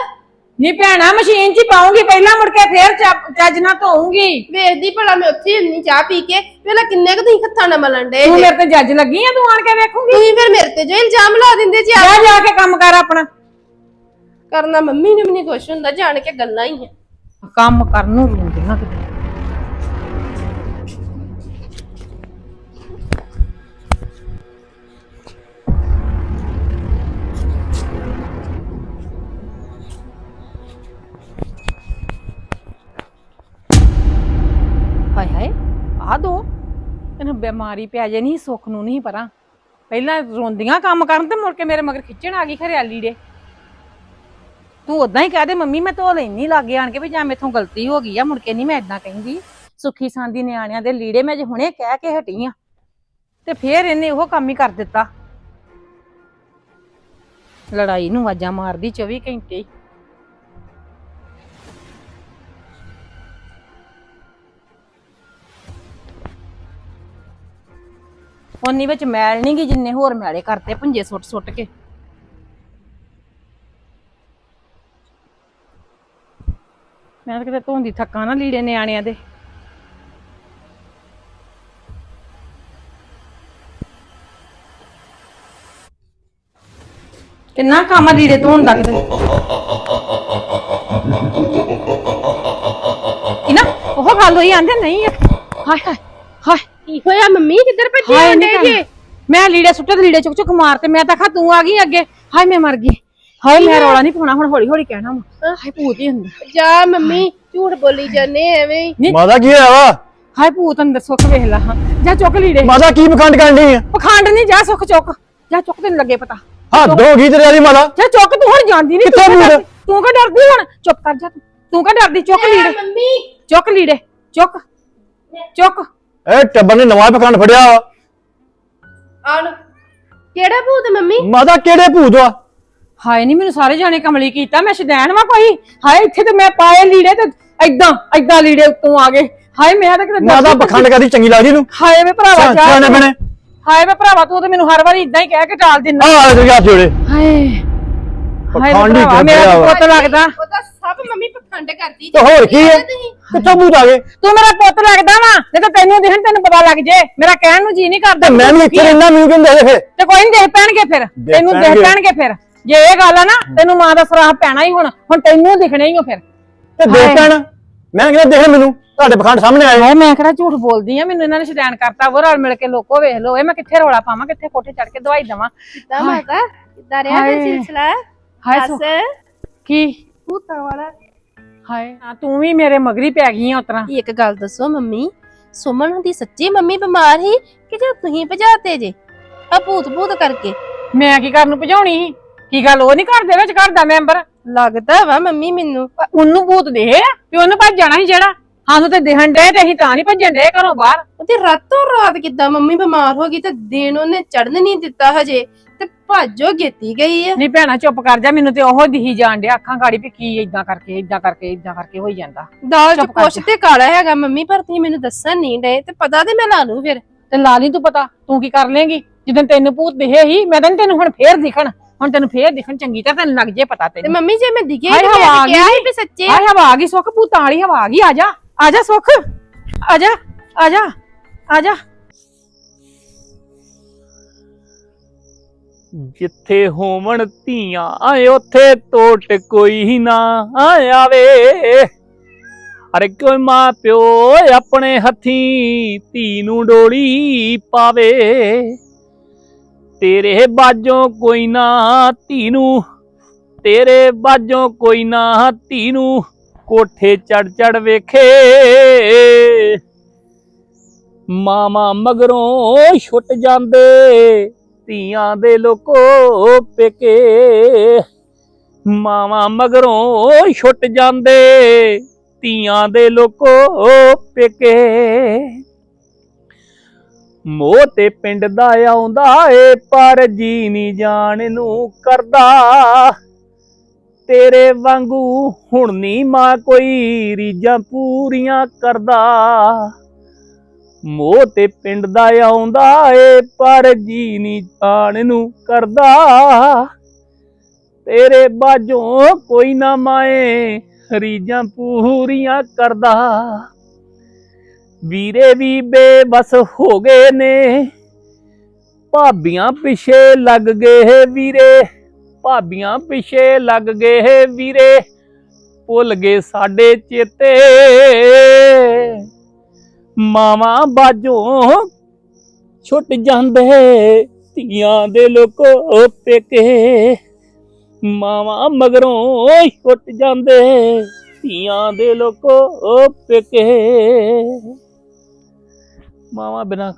ਨਹੀਂ ਭੈਣਾ ਮਸ਼ੀਨ 'ਚ ਹੀ ਪਾਉਂਗੀ ਪਹਿਲਾਂ ਮੁੜ ਕੇ ਫੇਰ ਚੱਬ- ਚੱਜ ਨਾਲ ਧੋਊਂਗੀ। ਵੇਖਦੀ ਭਲਾ ਮੈਂ ਉੱਥੇ ਹੁੰਨੀ ਚਾਹ ਪੀ ਕੇ ਪਹਿਲਾਂ ਕਿੰਨੇ ਕੁ ਤੁਸੀਂ ਹੱਥਾਂ ਨਾਲ ਮਲਣ ਡੇ ਤੂੰ ਮੇਰੇ ਤੇ ਜੱਜ ਲੱਗੀ ਆ ਤੂੰ ਆਣ ਕੇ ਵੇਖੂਗੀ? ਤੁਸੀਂ ਫਿਰ ਮੇਰੇ ਤੇ ਜੋ ਇਲਜ਼ਾਮ ਲਾ ਦਿੰਦੇ ਜੀ ਜਾ ਜਾ ਕੇ ਕੰਮ ਕਰ ਆਪਣਾ। ਕਰਨਾ ਮੰਮੀ ਨੂੰ ਵੀ ਨਹੀਂ ਕੁਛ ਹੁੰਦਾ, ਜਾਣ ਕੇ ਗੱਲਾਂ ਹੀ ਆ। ਕੰਮ ਕਰਨ ਨੂੰ ਰੋਂਦੀਆਂ ਕਿਤੇ। ਹਾਏ ਹਾਏ ਆ ਦੋ। ਇਹਨੂੰ ਬਿਮਾਰੀ ਪੈ ਜੇ ਨਹੀਂ ਸੁੱਖ ਨੂੰ ਨਹੀਂ ਪਰਾਂ। ਪਹਿਲਾਂ ਰੋਂਦੀਆਂ ਕੰਮ ਕਰਨ ਤੇ ਮੁੜ ਕੇ ਮੇਰੇ ਮਗਰ ਖਿੱਚਣ ਆ ਗਈ ਖਰਿਆਲੀ ਦੇ। ਤੂੰ ਉਦਾਂ ਹੀ ਕਹਿ ਦੇ, ਮੰਮੀ, ਮੈਂ ਧੋ ਲੈਣੀ ਲਾਗੇ ਆਣ ਕੇ ਵੀ ਜਾਂ ਮੇਥੋਂ ਗਲਤੀ ਹੋ ਗਈ ਆ, ਮੁੜ ਕੇ ਨਹੀਂ ਮੈਂ ਇਦਾਂ ਕਹਿੰਦੀ। ਸੁੱਖੀ ਸਾਂਦੀ ਨਿਆਣਿਆਂ ਦੇ ਲੀੜੇ ਮੈਂ ਜੇ ਹੁਣੇ ਕਹਿ ਕੇ ਹਟੀ ਆ, ਤੇ ਫੇਰ ਇਹਨੇ ਉਹ ਕੰਮ ਹੀ ਕਰ ਦਿੱਤਾ। ਲੜਾਈ ਨੂੰ ਆਵਾਜ਼ਾਂ ਮਾਰਦੀ 24 ਘੰਟੇ ਹੀ। ਉਨੀ ਵਿੱਚ ਮੈਲ ਨਹੀਂ ਗਈ ਜਿੰਨੇ ਹੋਰ ਮੈਲੇ ਕਰਤੇ ਪੁੰਜੇ ਸੁੱਟ ਸੁੱਟ ਕੇ। ਮੈਂ ਤਾਂ ਕਿਤੇ ਧੋਂਦੀ ਥੱਕਾਂ ਨਾ ਲੀੜੇ ਨਿਆਣਿਆਂ ਦੇ। ਕਿੰਨਾ ਕੰਮ ਆ ਲੀੜੇ ਧੋਣ ਦਾ ਕਿਤੇ? ਇਹ ਨਾ ਉਹ ਗੱਲ ਹੋਈ ਆਂਦੇ ਨਹੀਂ ਆ। ਹਾਏ ਹਾਏ ਹਾਏ। ਕੀ ਹੋਇਆ ਮੰਮੀ? ਕਿੱਧਰ ਭੱਜੇ ਹਾਏ ਹੁੰਦੇ ਜੀ? ਕਰਨਾ। ਮੈਂ ਲੀੜੇ ਸੁੱਟੇ ਤੇ ਲੀੜੇ ਚੁੱਕ ਚੁੱਕ ਮਾਰ ਤੇ ਮੈਂ ਤਾਂ ਖਾ ਤੂੰ ਆ ਗਈ ਅੱਗੇ। ਹਾਏ ਮੈਂ ਮਰ ਗਈ। ਹਾਏ ਮੈਂ ਰੌਲਾ ਨਹੀਂ ਪਾਉਣਾ ਹੁਣ ਹੌਲੀ ਹੌਲੀ ਕਹਿਣਾ ਵਾ। ਹਾਏ ਭੂਤ ਹੀ ਹੁੰਦਾ ਜਾ ਮੰਮੀ ਝੂਠ ਬੋਲੀ ਜਾਂਦੇ ਐਵੇਂ ਹੀ। ਮਾਤਾ ਕੀ ਹੋਇਆ ਵਾ? ਹਾਏ ਭੂਤ ਅੰਦਰ ਸੁੱਖ ਵੇਖ ਲਾ ਹਾਂ। ਜਾ ਚੁੱਕ ਲੀੜੇ। ਮਾਤਾ ਕੀ ਪਖੰਡ ਕਰਨ ਡਈ ਆ? ਪਖੰਡ ਨਹੀਂ ਜਾ ਸੁੱਖ ਚੁੱਕ। ਜਾ ਚੁੱਕ ਤੈਨੂੰ ਲੱਗੇ ਪਤਾ। ਹੱਦ ਹੋ ਗਈ ਤੇਰੇ ਵਾਲੀ ਮਾਤਾ। ਜਾ ਚੁੱਕ ਤੂੰ ਹੁਣ ਜਾਂਦੀ ਨਹੀਂ ਕਿੱਥੇ ਭੂਤ? ਤੂੰ ਕਾ ਡਰਦੀ ਹੁਣ? ਚੁੱਪ ਕਰ ਜਾ ਤੂੰ। ਤੂੰ ਕਾ ਡਰਦੀ? ਚੁੱਕ ਲੀੜੇ। ਮੰਮੀ। ਚੁੱਕ ਲੀੜੇ। ਚੁੱਕ। ਚੁੱਕ। ਇਹ ਟੱਬਰ ਨੇ ਨਵਾਂ ਪਖੰਡ ਫੜਿਆ ਵਾ। ਆਣ ਕਿਹੜਾ ਭੂਤ ਮੰਮੀ? ਮਾਤਾ ਕਿਹੜੇ ਭੂਤ ਵਾ? ਹਾਏ ਨਹੀਂ ਮੈਨੂੰ ਸਾਰੇ ਜਾਣੇ ਕਮਲੀ ਕੀਤਾ ਮੈਂ ਸ਼ਦੈਨ ਵਾ ਕੋਈ? ਹਾਏ ਇੱਥੇ ਤੇ ਮੈਂ ਪਾਏ ਲੀੜੇ ਤੇ ਐਦਾਂ ਐਦਾਂ ਲੀੜੇ ਉੱਤੋਂ ਆ ਗਏ। ਹਾਏ ਮੈਂ ਤਾਂ ਕਿਤੇ ਮਾਤਾ ਡਰਦੀ- ਪਖੰਡ ਕਰਦੀ ਚੰਗੀ ਲੱਗਦੀ ਨੂੰ ਹਾਏ ਵੇ ਭਰਾਵਾ ਜਾ ਸਿਆਣੇ ਬਣੇ। ਹਾਏ ਵੇ ਭਰਾਵਾ ਤੂੰ ਤੇ ਮੈਨੂੰ ਹਰ ਵਾਰੀ ਇਦਾਂ ਹੀ ਕਹਿ ਕੇ ਟਾਲ ਦਿੰਦਾ। ਆ ਆ ਤੇਰੇ ਹੱਥ ਜੋੜੇ। ਹਾਏ। ਹਾਏ ਵੇ ਪਖੰਡ ਭਰਾਵਾ, ਮੇਰਾ ਤਾਂ ਪੁੱਤ ਲੱਗਦਾ। ਉਹਦਾ ਸਭ ਮੰਮੀ ਪਖੰਡ ਕਰਦੀ ਤੇ ਹੋਰ ਕੀ ਹੈ? ਕਿੱਥੋਂ ਭੂਤ ਆ ਗਏ? ਤੂੰ ਮੇਰਾ ਪੁੱਤ ਲੱਗਦਾ ਵਾ ਨਹੀਂ ਤਾਂ ਤੈਨੂੰ ਦੇਖਣ ਤੈਨੂੰ ਪਤਾ ਲੱਗ ਜੇ। ਮੇਰਾ ਕਹਿਣ ਨੂੰ ਜੀ ਨਹੀਂ ਕਰਦਾ ਤੇ ਮੈਂ ਵੀ ਇੱਥੇ ਰਹਿਣਾ ਮੈਨੂੰ ਕਹਿੰਦੇ ਫਿਰ? ਤੇ ਕੋਈ ਨਹੀਂ ਦੇਖ ਪੈਣਗੇ ਫਿਰ ਤੈਨੂੰ ਦੇਖ। ਪੈਣਗੇ ਫਿਰ। ਜੇ ਇਹ ਗੱਲ ਆ ਨਾ ਤੈਨੂੰ ਮਾਂ ਦਾ ਸਰਾਹ ਪੈਣਾ ਹੀ ਹੁਣ ਹੁਣ ਤੈਨੂੰ ਦਿਖਣਾ ਹੀ ਹੋ ਫਿਰ। ਤੇ ਦੇਖ ਪੈਣ ਮੈਂ ਕਹਿੰਦਾ ਦੇਖ ਮੈਨੂੰ ਤੁਹਾਡੇ ਪਖੰਡ ਸਾਹਮਣੇ ਆਏ। ਹਾਏ ਮੈਂ ਕਿਹੜਾ ਝੂਠ ਬੋਲਦੀ ਆ ਮੈਨੂੰ ਇਹਨਾਂ ਨੇ ਸ਼ੈਤਾਨ ਕਰਤਾ ਉਹ ਰਲ ਮਿਲ ਕੇ ਲੋਕੋ ਵੇਖ ਲੋ ਇਹ ਮੈਂ ਕਿੱਥੇ ਰੌਲਾ ਪਾਵਾਂ ਕਿੱਥੇ ਕੋਠੇ ਚੜ ਕੇ ਦਵਾਈ ਦਵਾਂ। ਕਿੱਦਾਂ ਮਾਤਾ? ਕਿੱਦਾਂ ਰਿਹਾ ਹਾਏ। ਸਿਲਸਿਲਾ? ਹਾਏ ਦੱਸ। ਸੁ- ਕੀ? ਭੂਤਾਂ ਵਾਲਾ। ਹਾਏ। ਹਾਂ ਤੂੰ ਵੀ ਮੇਰੇ ਮਗਰੀ ਪੈ ਗਈ ਆ ਉਤਰਾ ਇੱਕ ਗੱਲ ਦੱਸੋ ਮੰਮੀ ਸੁਮਨ ਦੀ ਸੱਚੀ ਮੰਮੀ ਬਿਮਾਰ ਸੀ ਕਿ ਜੇ ਤੁਸੀਂ ਭਜਾਤੇ ਜੇ? ਆ ਭੂਤ ਭੂਤ ਕਰਕੇ। ਮੈਂ ਕੀ ਕਰਨ ਨੂੰ ਭਜਾਉਣੀ ਸੀ? ਕੀ ਗੱਲ ਉਹ ਨਹੀਂ ਘਰ ਦੇ ਵਿੱਚ ਘਰ ਦਾ ਮੈਂਬਰ? ਲੱਗਦਾ ਵਾ ਮੰਮੀ ਮੈਨੂੰ। ਉਹਨੂੰ ਭੂਤ ਦੇ ਵੀ ਉਹਨੂੰ ਭੱਜ ਜਾਣਾ ਸੀ ਜਿਹੜਾ? ਸਾਨੂੰ ਤੇ ਦਿਹਣ ਡੇ ਤੇ ਅਸੀਂ ਤਾਂ ਨਹੀਂ ਭੱਜਣ ਡੇ ਘਰੋਂ ਬਾਹਰ। ਉਹ ਤੇ ਰਾਤੋਂ ਰਾਤ ਕਿੱਦਾਂ ਮੰਮੀ ਬਿਮਾਰ ਹੋ ਗਈ ਤੇ ਦਿਨ ਉਹਨੇ ਚੜਨ ਨਹੀਂ ਦਿੱਤਾ ਹਜੇ ਤੇ ਭਾਜੋ ਗੇਤੀ ਗਈ ਆ। ਨਹੀਂ ਭੈਣਾ ਚੁੱਪ ਕਰ ਜਾ ਮੈਨੂੰ ਤੇ ਉਹ ਦਿਹੀ ਜਾਣ ਡਿਆ ਅੱਖਾਂ ਗਾੜੀ ਵੀ ਕੀ ਇਦਾਂ ਕਰਕੇ ਇਦਾਂ ਕਰਕੇ ਇਦਾਂ ਕਰਕੇ ਹੋਈ ਜਾਂਦਾ। ਦਾਲ ਚ ਚੁੱਪ ਕਰ ਕੁਛ ਜਾ। ਤੇ ਕਾਲਾ ਹੈਗਾ ਮੰਮੀ ਪਰ ਤੁਸੀਂ ਮੈਨੂੰ ਦੱਸਣ ਨਹੀਂ ਡਏ ਤੇ ਪਤਾ ਤੇ ਮੈਂ ਲਾ ਲੂ ਫਿਰ। ਤੇ ਲਾ ਲਈ ਤੂੰ ਪਤਾ ਤੂੰ ਕੀ ਕਰ ਲੇਂਗੀ ਜਦੋਂ ਤੈਨੂੰ ਭੂਤ ਦਿਖੇ ਹੀ ਮੈਂ ਤਾਂ ਨੀ ਤੈਨੂੰ ਹੁਣ ਫੇਰ ਦਿਖਣ। ਹੁਣ ਤੈਨੂੰ ਫੇਰ ਦਿਖਣ ਚੰਗੀ ਤਰ੍ਹਾਂ ਤੈਨੂੰ ਲੱਗ ਜੇ ਪਤਾ ਤੇ ਤੈਨੂੰ ਮੰਮੀ ਜੇ ਮੈਂ ਦਿਖੇ ਹਾਏ ਤੇ ਹਵਾ ਆ ਕਿਹਾ। ਸੀ ਵੀ ਸੱਚੇ। ਆਏ ਹਵਾ ਆ ਗਈ ਸੁੱਖ ਭੂਤਾਂ ਵਾਲੀ ਹਵਾ ਆ ਗਈ। ਆ ਜਾ ਆ ਜਾ ਸੁੱਖ ਆ ਜਾ ਆ ਜਾ ਆ ਜਾ। ਜਿੱਥੇ ਹੋਵਣ ਧੀਆਂ ਆਏ ਉੱਥੇ ਟੋਟ ਕੋਈ ਨਾ ਆਵੇ। ਅਰੇ ਕੋਈ ਮਾਂ ਪਿਓ ਆਪਣੇ ਹੱਥੀਂ ਧੀ ਨੂੰ ਡੋਲੀ ਪਾਵੇ। ਤੇਰੇ ਬਾਝੋਂ ਕੋਈ ਨਾ ਧੀ ਨੂੰ ਤੇਰੇ ਬਾਝੋਂ ਕੋਈ ਨਾ ਧੀ ਨੂੰ ਕੋਠੇ ਚੜ ਚੜ ਵੇਖੇ। ਮਾਮਾ ਮਗਰੋਂ ਛੁੱਟ ਜਾਂਦੇ, ਧੀਆਂ ਦੇ ਲੋਕੋ ਪੇਕੇ। ਮਾਵਾ ਮਗਰੋਂ ਛੁੱਟ ਜਾਂਦੇ, ਧੀਆਂ ਦੇ ਲੋਕੋ ਪੇਕੇ। ਮੋਹ ਤੇ ਪਿੰਡ ਦਾ ਆਉਂਦਾ ਏ, ਪਰ ਜੀ ਨਹੀਂ ਜਾਣ ਨੂੰ ਕਰਦਾ। ਤੇਰੇ ਵਾਂਗੂ ਹੁਣ ਨਹੀਂ ਮਾਂ ਕੋਈ ਰੀਜਾਂ ਪੂਰੀਆਂ ਕਰਦਾ। ਮੋਹ ਤੇ ਪਿੰਡ ਦਾ ਆਉਂਦਾ ਏ, ਪਰ ਜੀ ਨੀ ਜਾਣ ਨੂੰ ਕਰਦਾ। ਤੇਰੇ ਬਾਝੋਂ ਕੋਈ ਨਾ ਮਾਏ ਰੀਜਾਂ ਪੂਰੀਆਂ ਕਰਦਾ। ਵੀਰੇ ਵੀ ਬੇਬਸ ਹੋ ਗਏ ਨੇ। ਭਾਬੀਆਂ ਪਿਛੇ ਲੱਗ ਗਏ ਵੀਰੇ। ਭਾਬੀਆਂ ਪਿਛੇ ਲੱਗ ਗਏ ਵੀਰੇ। ਭੁੱਲ ਗਏ ਸਾਡੇ ਚੇਤੇ। ਮਾਵਾਂ ਬਾਝੋਂ ਛੁੱਟ ਜਾਂਦੇ ਧੀਆਂ ਦੇ ਲੋਕੋ ਪੇਕੇ। ਮਾਵਾਂ ਮਗਰੋਂ ਛੁੱਟ ਜਾਂਦੇ ਧੀਆਂ ਦੇ ਲੋਕੋ ਪੇਕੇ। ਮਾਵਾਂ ਬਿਨਾ